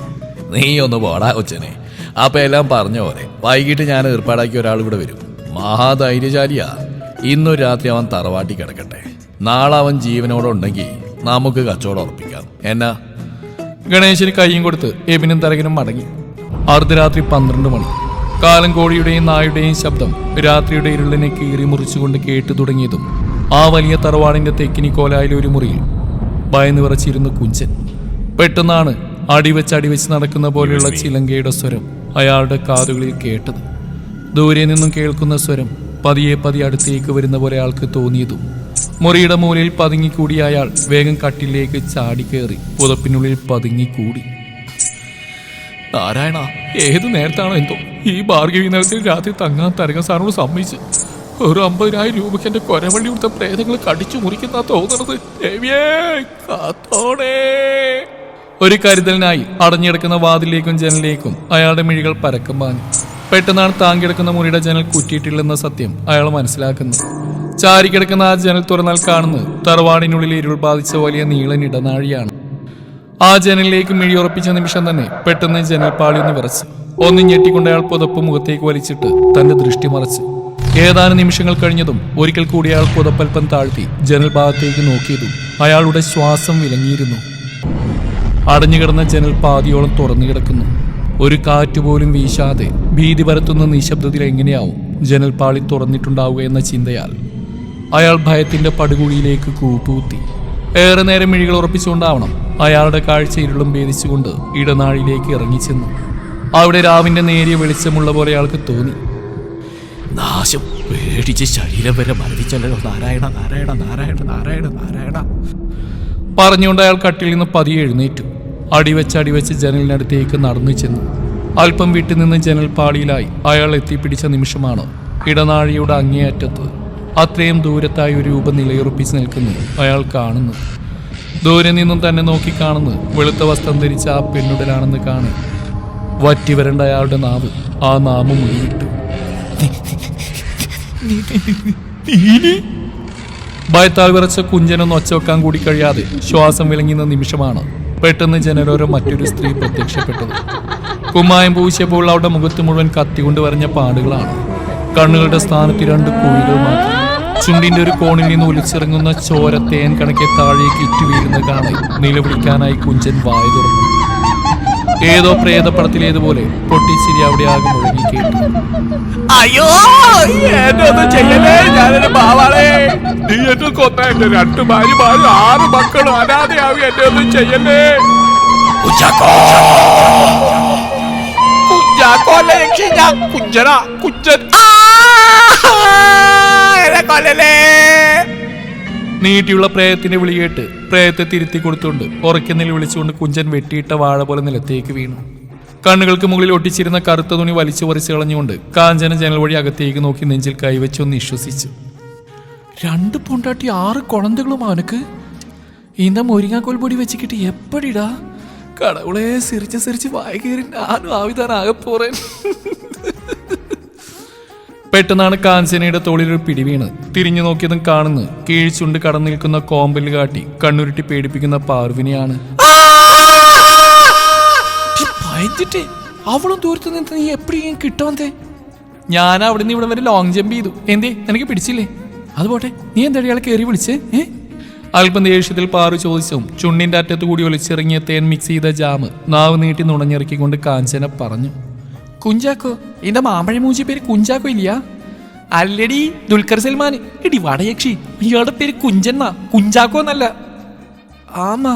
നീ ഒന്ന് പോടാ കൊച്ചനെ. അപ്പൊ എല്ലാം പറഞ്ഞ പോലെ വൈകിട്ട് ഞാൻ ഏർപ്പാടാക്കിയ ഒരാൾ ഇവിടെ വരും. മഹാധൈര്യശാലിയാ. ഇന്നു രാത്രി അവൻ തറവാട്ടി കിടക്കട്ടെ. നാളെ അവൻ ജീവനോടെ ഉണ്ടെങ്കിൽ നമുക്ക് കച്ചവടം ഉറപ്പിക്കാം. എന്നാ? ഗണേശന് കൈയും കൊടുത്ത് എബിനും തരകനും മടങ്ങി. അർദ്ധരാത്രി പന്ത്രണ്ട് മണി. കാലം കോഴിയുടെയും നായുടെയും ശബ്ദം രാത്രിയുടെ ഇരുളിനെ കീറി മുറിച്ചുകൊണ്ട് കേട്ടു തുടങ്ങിയതും ആ വലിയ തറവാടിന്റെ തെക്കിനി കോലായിലെ ഒരു മുറിയിൽ ഭയന്ന് വിറച്ചിരുന്നു കുഞ്ചൻ. പെട്ടെന്നാണ് അടിവെച്ച് അടിവെച്ച് നടക്കുന്ന പോലെയുള്ള ചിലങ്കയുടെ സ്വരം അയാളുടെ കാതുകളിൽ കേട്ടത്. ദൂരെ നിന്നും കേൾക്കുന്ന സ്വരം പതിയെ പതി അടുത്തേക്ക് വരുന്ന പോലെ അയാൾക്ക് തോന്നിയതും. മുറിയുടെ മൂലയിൽ പതുങ്ങിക്കൂടിയ അയാൾ വേഗം കട്ടിലേക്ക് ചാടിക്കേറി പുതപ്പിനുള്ളിൽ പതുങ്ങിക്കൂടി. നാരായണ ഏത് നേരത്താണോ എന്തോ? ഈ ഭാർഗവി നഗരത്തിൽ രാത്രി തങ്ങാൻ തരകൻ സാറിനോട് സമ്മതിച്ച്. ഒരു അമ്പതിനായിരം രൂപയ്ക്ക് എന്റെ കൊരവള്ളി കൊടുത്ത പ്രേതങ്ങൾ കടിച്ചു മുറിക്കുന്ന തോന്നണത്. ദേവിയേ, കാത്തോണേ. ഒരു കരുതലിനായി അടഞ്ഞിടക്കുന്ന വാതിലേക്കും ജനലിലേക്കും അയാളുടെ മിഴികൾ പരക്കം പാഞ്ഞു. പെട്ടെന്നാണ് താങ്ങിടക്കുന്ന മുറിയുടെ ജനൽ കുറ്റിയിട്ടില്ലെന്ന സത്യം അയാൾ മനസ്സിലാക്കുന്നു. ചാരിക്കിടക്കുന്ന ആ ജനൽ തുറന്നാൽ കാണുന്നത് തറവാടിനുള്ളിൽ ഇരുൾ ബാധിച്ച വലിയ നീളൻ ഇടനാഴിയാണ്. ആ ജനലിലേക്ക് മിഴിയുറപ്പിച്ച നിമിഷം തന്നെ പെട്ടെന്ന് ജനൽപ്പാളി ഒന്ന് വിറച്ചു. ഒന്ന് ഞെട്ടിക്കൊണ്ട് അയാൾ പുതപ്പ് മുഖത്തേക്ക് വലിച്ചിട്ട് തന്റെ ദൃഷ്ടി മറച്ചു. ഏതാനും നിമിഷങ്ങൾ കഴിഞ്ഞതും ഒരിക്കൽ കൂടി അയാൾ പുതപ്പൽപ്പം താഴ്ത്തി ജനൽ ഭാഗത്തേക്ക് നോക്കിയതും അയാളുടെ ശ്വാസം വിലങ്ങിയിരുന്നു. അടഞ്ഞുകിടന്ന ജനൽ പാതിയോളം തുറന്നു കിടക്കുന്നു. ഒരു കാറ്റ് പോലും വീശാതെ ഭീതി പരത്തുന്ന നിശബ്ദത്തിൽ എങ്ങനെയാവും ജനൽപ്പാളി തുറന്നിട്ടുണ്ടാവുക എന്ന ചിന്തയാൽ? അയാൾ ഭയത്തിന്റെ പടുകുഴിയിലേക്ക് കൂപ്പുകുത്തി. ഏറെ നേരം മിഴികൾ ഉറപ്പിച്ചുകൊണ്ടാവണം അയാളുടെ കാഴ്ച ഇരുളും ഭേദിച്ചുകൊണ്ട് ഇടനാഴിയിലേക്ക് ഇറങ്ങിച്ചെന്നു. അവിടെ രാവിന്റെ നേരിയ വെളിച്ചമുള്ള പോലെ അയാൾക്ക് തോന്നി. നാശം. പേടിച്ച് ശരീരം വരെ മരവിച്ചല്ലോ. നാരായണ നാരായണ നാരായണ നാരായണ നാരായണ. പറഞ്ഞുകൊണ്ട് അയാൾ കട്ടിൽ നിന്ന് പതിയെ എഴുന്നേറ്റു. അടിവെച്ച് അടിവെച്ച് ജനലിനടുത്തേക്ക് നടന്നു ചെന്നു. അല്പം വീട്ടിൽ നിന്ന് ജനൽപ്പാളിയിലായി അയാൾ എത്തിപ്പിടിച്ച നിമിഷമാണ് ഇടനാഴിയുടെ അങ്ങേയറ്റത്ത്. അത്രയും ദൂരത്തായി ഒരു രൂപം നിലയുറപ്പിച്ച് നിൽക്കുന്നു അയാൾ കാണുന്നു ദൂരെ നിന്നും തന്നെ നോക്കി കാണുന്നു. വെളുത്ത വസ്ത്രം ധരിച്ച ആ പെണ്ണുടലാണെന്ന് കാണി. വറ്റിവരണ്ട അയാളുടെ നാവ് ആ നാമ മുറിയിട്ടു ഭയത്താൽ വിറച്ച കുഞ്ചനൊന്ന് ഒച്ചവെക്കാൻ കൂടി കഴിയാതെ ശ്വാസം വിളങ്ങുന്ന നിമിഷമാണ്. പെട്ടെന്ന് ജനലോരം മറ്റൊരു സ്ത്രീ പ്രത്യക്ഷപ്പെട്ടത്. കുമ്മായം പൂശിയപ്പോൾ അവളുടെ മുഖത്ത് മുഴുവൻ കത്തികൊണ്ട് വരഞ്ഞ പാടുകളാണ്. കണ്ണുകളുടെ സ്ഥാനത്ത് രണ്ട് കുഴികൾ മാത്രം. ചുണ്ടിന്റെ ഒരു കോണിൽ നിന്ന് ഒലിച്ചിറങ്ങുന്ന ചോര തേൻ കണക്കെ താഴേക്ക് ഇറ്റു വീഴുന്ന കാണെ നിലവിളിക്കാനായി കുഞ്ചൻ വായ തുറന്നു. ഏതോ പ്രേതപ്പടത്തിലേതുപോലെ പൊട്ടിച്ചിരി അവിടെ ആകെ മുഴങ്ങി കേട്ടു. അയ്യോ എന്നെ ഒന്നും ചെയ്യല്ലേ? ഞാനൊരു പാവാളെ നീ എന്നെ കൊന്ന എന്റെ രണ്ട് ഭാര്യമാരും ആറ് മക്കളും അനാഥയാവും. എന്നെ ഒന്നും ചെയ്യലേ രക്ഷിച്ച കുഞ്ചന കുഞ്ചൻ. ആ! എന്നെ കൊല്ലല്ലേ? നീട്ടിയുള്ള പ്രേയത്തിന്റെ വിളിയേട്ട് പ്രേയത്തെ തിരുത്തി കൊടുത്തുകൊണ്ട് ഉറക്കുന്നിൽ വിളിച്ചുകൊണ്ട് കുഞ്ചൻ വെട്ടിയിട്ട വാഴ പോലെ നിലത്തേക്ക് വീണു. കണ്ണുകൾക്ക് മുകളിൽ ഒട്ടിച്ചിരുന്ന കറുത്ത തുണി വലിച്ചു പറിച്ചു കളഞ്ഞുകൊണ്ട് കാഞ്ചന ജനൽ വഴി അകത്തേക്ക് നോക്കി നെഞ്ചിൽ കൈവച്ചു നിശ്വസിച്ചു രണ്ട് പൊണ്ടാട്ടി ആറ് കുഴന്തകളും അവനക്ക്? ഇന്ന മുരിങ്ങാക്കോൽ പൊടി വെച്ച് കിട്ടി എപ്പടിടാ? കടവുളെ സിരിച്ച് സിരിച്ച് വായ ഞാനും ആവിതാനാകെ പോറേ പെട്ടെന്നാണ് കാഞ്ചനയുടെ തോളിൽ പിടി വീണ് തിരിഞ്ഞു നോക്കിയതും കാണുന്നു. കീഴ്ച്ചുണ്ട് കടന്നു നിൽക്കുന്ന കോമ്പൽ കാട്ടി കണ്ണുരുട്ടി പേടിപ്പിക്കുന്ന പാർവിനെയാണ്. അവളും ദൂരത്ത് നിന്ന് നീ എപ്പോഴും കിട്ടാന്തേ ഞാൻ അവിടെ നിന്ന് ഇവിടെ വരെ ലോങ് ജമ്പ് ചെയ്തു. എന്തേ? എനിക്ക് പിടിച്ചില്ലേ? അത് പോട്ടെ. നീ എന്താ ഇയാളെ കയറി വിളിച്ചേ? ഏ? അല്പം ദേഷ്യത്തിൽ പാറു ചോദിച്ചും ചുണ്ണിന്റെ അറ്റത്തുകൂടി ഒലിച്ചിറങ്ങിയ തേൻ മിക്സ് ചെയ്ത ജാമ് നാവ് നീട്ടി നുണഞ്ഞിറക്കിക്കൊണ്ട് കാഞ്ചന പറഞ്ഞു. കുഞ്ചാക്കോ എന്റെ മാമ്പഴ മൂച്ചി പേര് കുഞ്ചാക്കോ ഇല്ല അല്ലടി ദുൽഖർ സൽമാൻ എടി വടയക്ഷി ഇയാളുടെ പേര് കുഞ്ചെന്നാ കുഞ്ചാക്കോ എന്നല്ല ஆமா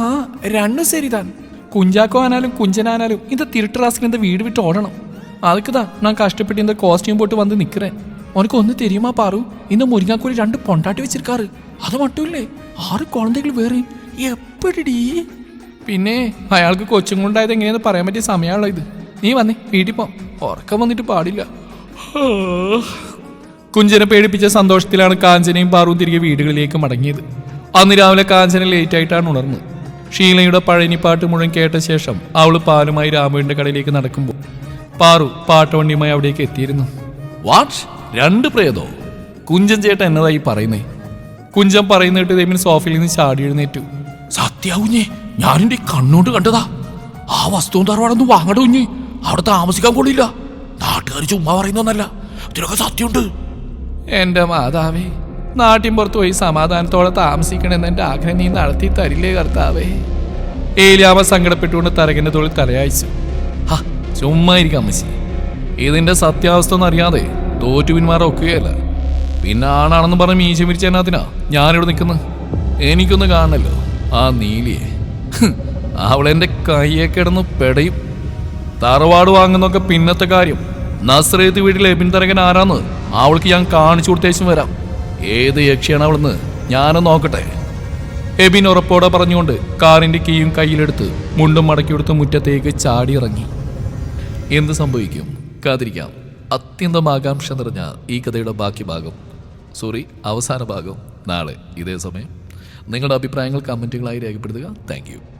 ரெண்டும் சரிதான் குஞ்சாக்கோ ஆனாலும் குஞ்சனானாலும் இந்த திருட்டு ராசிக்கு இந்த வீடு விட்டு ஓடணும் அதுக்கு தான் நான் கஷ்டப்பட்டு இந்த காஸ்டியூம் போட்டு வந்து நிக்கிறேன் உனக்கு ஒன்று தெரியுமா பாரு இந்த முருங்காக்கோழி ரெண்டு பொண்டாட்டி வச்சிருக்காரு അത് மட்டும் ഇല്ലേ ആറ് കുഴന്തകൾ വേറെ എപ്പടി പിന്നെ അയാൾക്ക് കൊച്ചും കൊണ്ടായത് എങ്ങനെയാന്ന് പറയാൻ പറ്റിയ സമയമാണല്ലോ ഇത് നീ വന്നേ വീട്ടിൽ പോ ഉറക്കം വന്നിട്ട് പാടില്ല. കുഞ്ചനെ പേടിപ്പിച്ച സന്തോഷത്തിലാണ് കാഞ്ചനയും പാറും തിരികെ വീടുകളിലേക്ക് മടങ്ങിയത്. അന്ന് രാവിലെ കാഞ്ചന ലേറ്റ് ആയിട്ടാണ് ഉണർന്നത്. ഷീലയുടെ പഴനിപ്പാട്ട് മുഴുവൻ കേട്ട ശേഷം അവൾ പാലുമായി രാമുവിന്റെ കടയിലേക്ക് നടക്കുമ്പോൾ പാറു പാട്ടവണ്ടിയുമായി അവിടേക്ക് എത്തിയിരുന്നു. വാട്ട് രണ്ട് പ്രേതോ? കുഞ്ചൻ ചേട്ടൻ എന്നതായി പറയുന്നേ. കുഞ്ചൻ പറയുന്നിട്ട് രമീൻ സോഫയിൽ നിന്ന് ചാടി എഴുന്നേറ്റു. സത്യാവുഞ്ഞേ ഞാനെന്റെ കണ്ണോണ്ട് കണ്ടതാ. ആ വസ്തു തറവാടൊന്നും വാങ്ങട കുഞ്ഞ്. അവിടെ താമസിക്കാൻ കൊള്ളില്ല. നാട്ടുകാർ ചുമ്മാ പറയുന്നൊന്നല്ല. ഇതിനൊക്കെ സത്യമുണ്ട്. എന്റെ മാതാവേ നാട്ടിൻ പുറത്ത് പോയി സമാധാനത്തോടെ താമസിക്കണമെന്ന് എന്റെ ആഗ്രഹം നീ നടത്തി തരില്ലേ കർത്താവേ? ഏലിയാമ സങ്കടപ്പെട്ടുകൊണ്ട് തരകന്റെ തൊഴിൽ തലയായിച്ചു ഹാ ചുമ്മാ ഇരിക്കാം അമ്മച്ചി. ഇതിന്റെ സത്യാവസ്ഥ ഒന്നും അറിയാതെ തോറ്റു പിന്മാറ ഒക്കുകയല്ല. പിന്നെ ആണാണെന്ന് പറഞ്ഞ് മീശ മിരിച്ചതിനകത്തിനാ ഞാനിവിടെ നിൽക്കുന്നത് എനിക്കൊന്ന് കാണണല്ലോ. ആ നീലിയെ. അവളെന്റെ കയ്യെ കിടന്ന് പെടയും. തറവാട് വാങ്ങുന്നൊക്കെ പിന്നത്തെ കാര്യം. നസ്രേത്ത് വീട്ടിൽ എബിൻ തരകൻ ആരാന്ന് അവൾക്ക് ഞാൻ കാണിച്ചു കൊടുത്തേച്ചും വരാം. ഏത് യക്ഷിയാണ് അവളെന്ന് ഞാനും നോക്കട്ടെ. എബിൻ ഉറപ്പോടെ പറഞ്ഞുകൊണ്ട് കാറിന്റെ കീയും കയ്യിലെടുത്ത് മുണ്ടും മടക്കിയെടുത്ത് മുറ്റത്തേക്ക് ചാടി ഇറങ്ങി എന്ത് സംഭവിക്കും? കാതിരിക്കാം അത്യന്തം ആകാംക്ഷ നിറഞ്ഞ ഈ കഥയുടെ ബാക്കി ഭാഗം. സോറി അവസാന ഭാഗം. നാളെ ഇതേ സമയം. നിങ്ങളുടെ അഭിപ്രായങ്ങൾ കമന്റുകളായി രേഖപ്പെടുത്തുക. താങ്ക്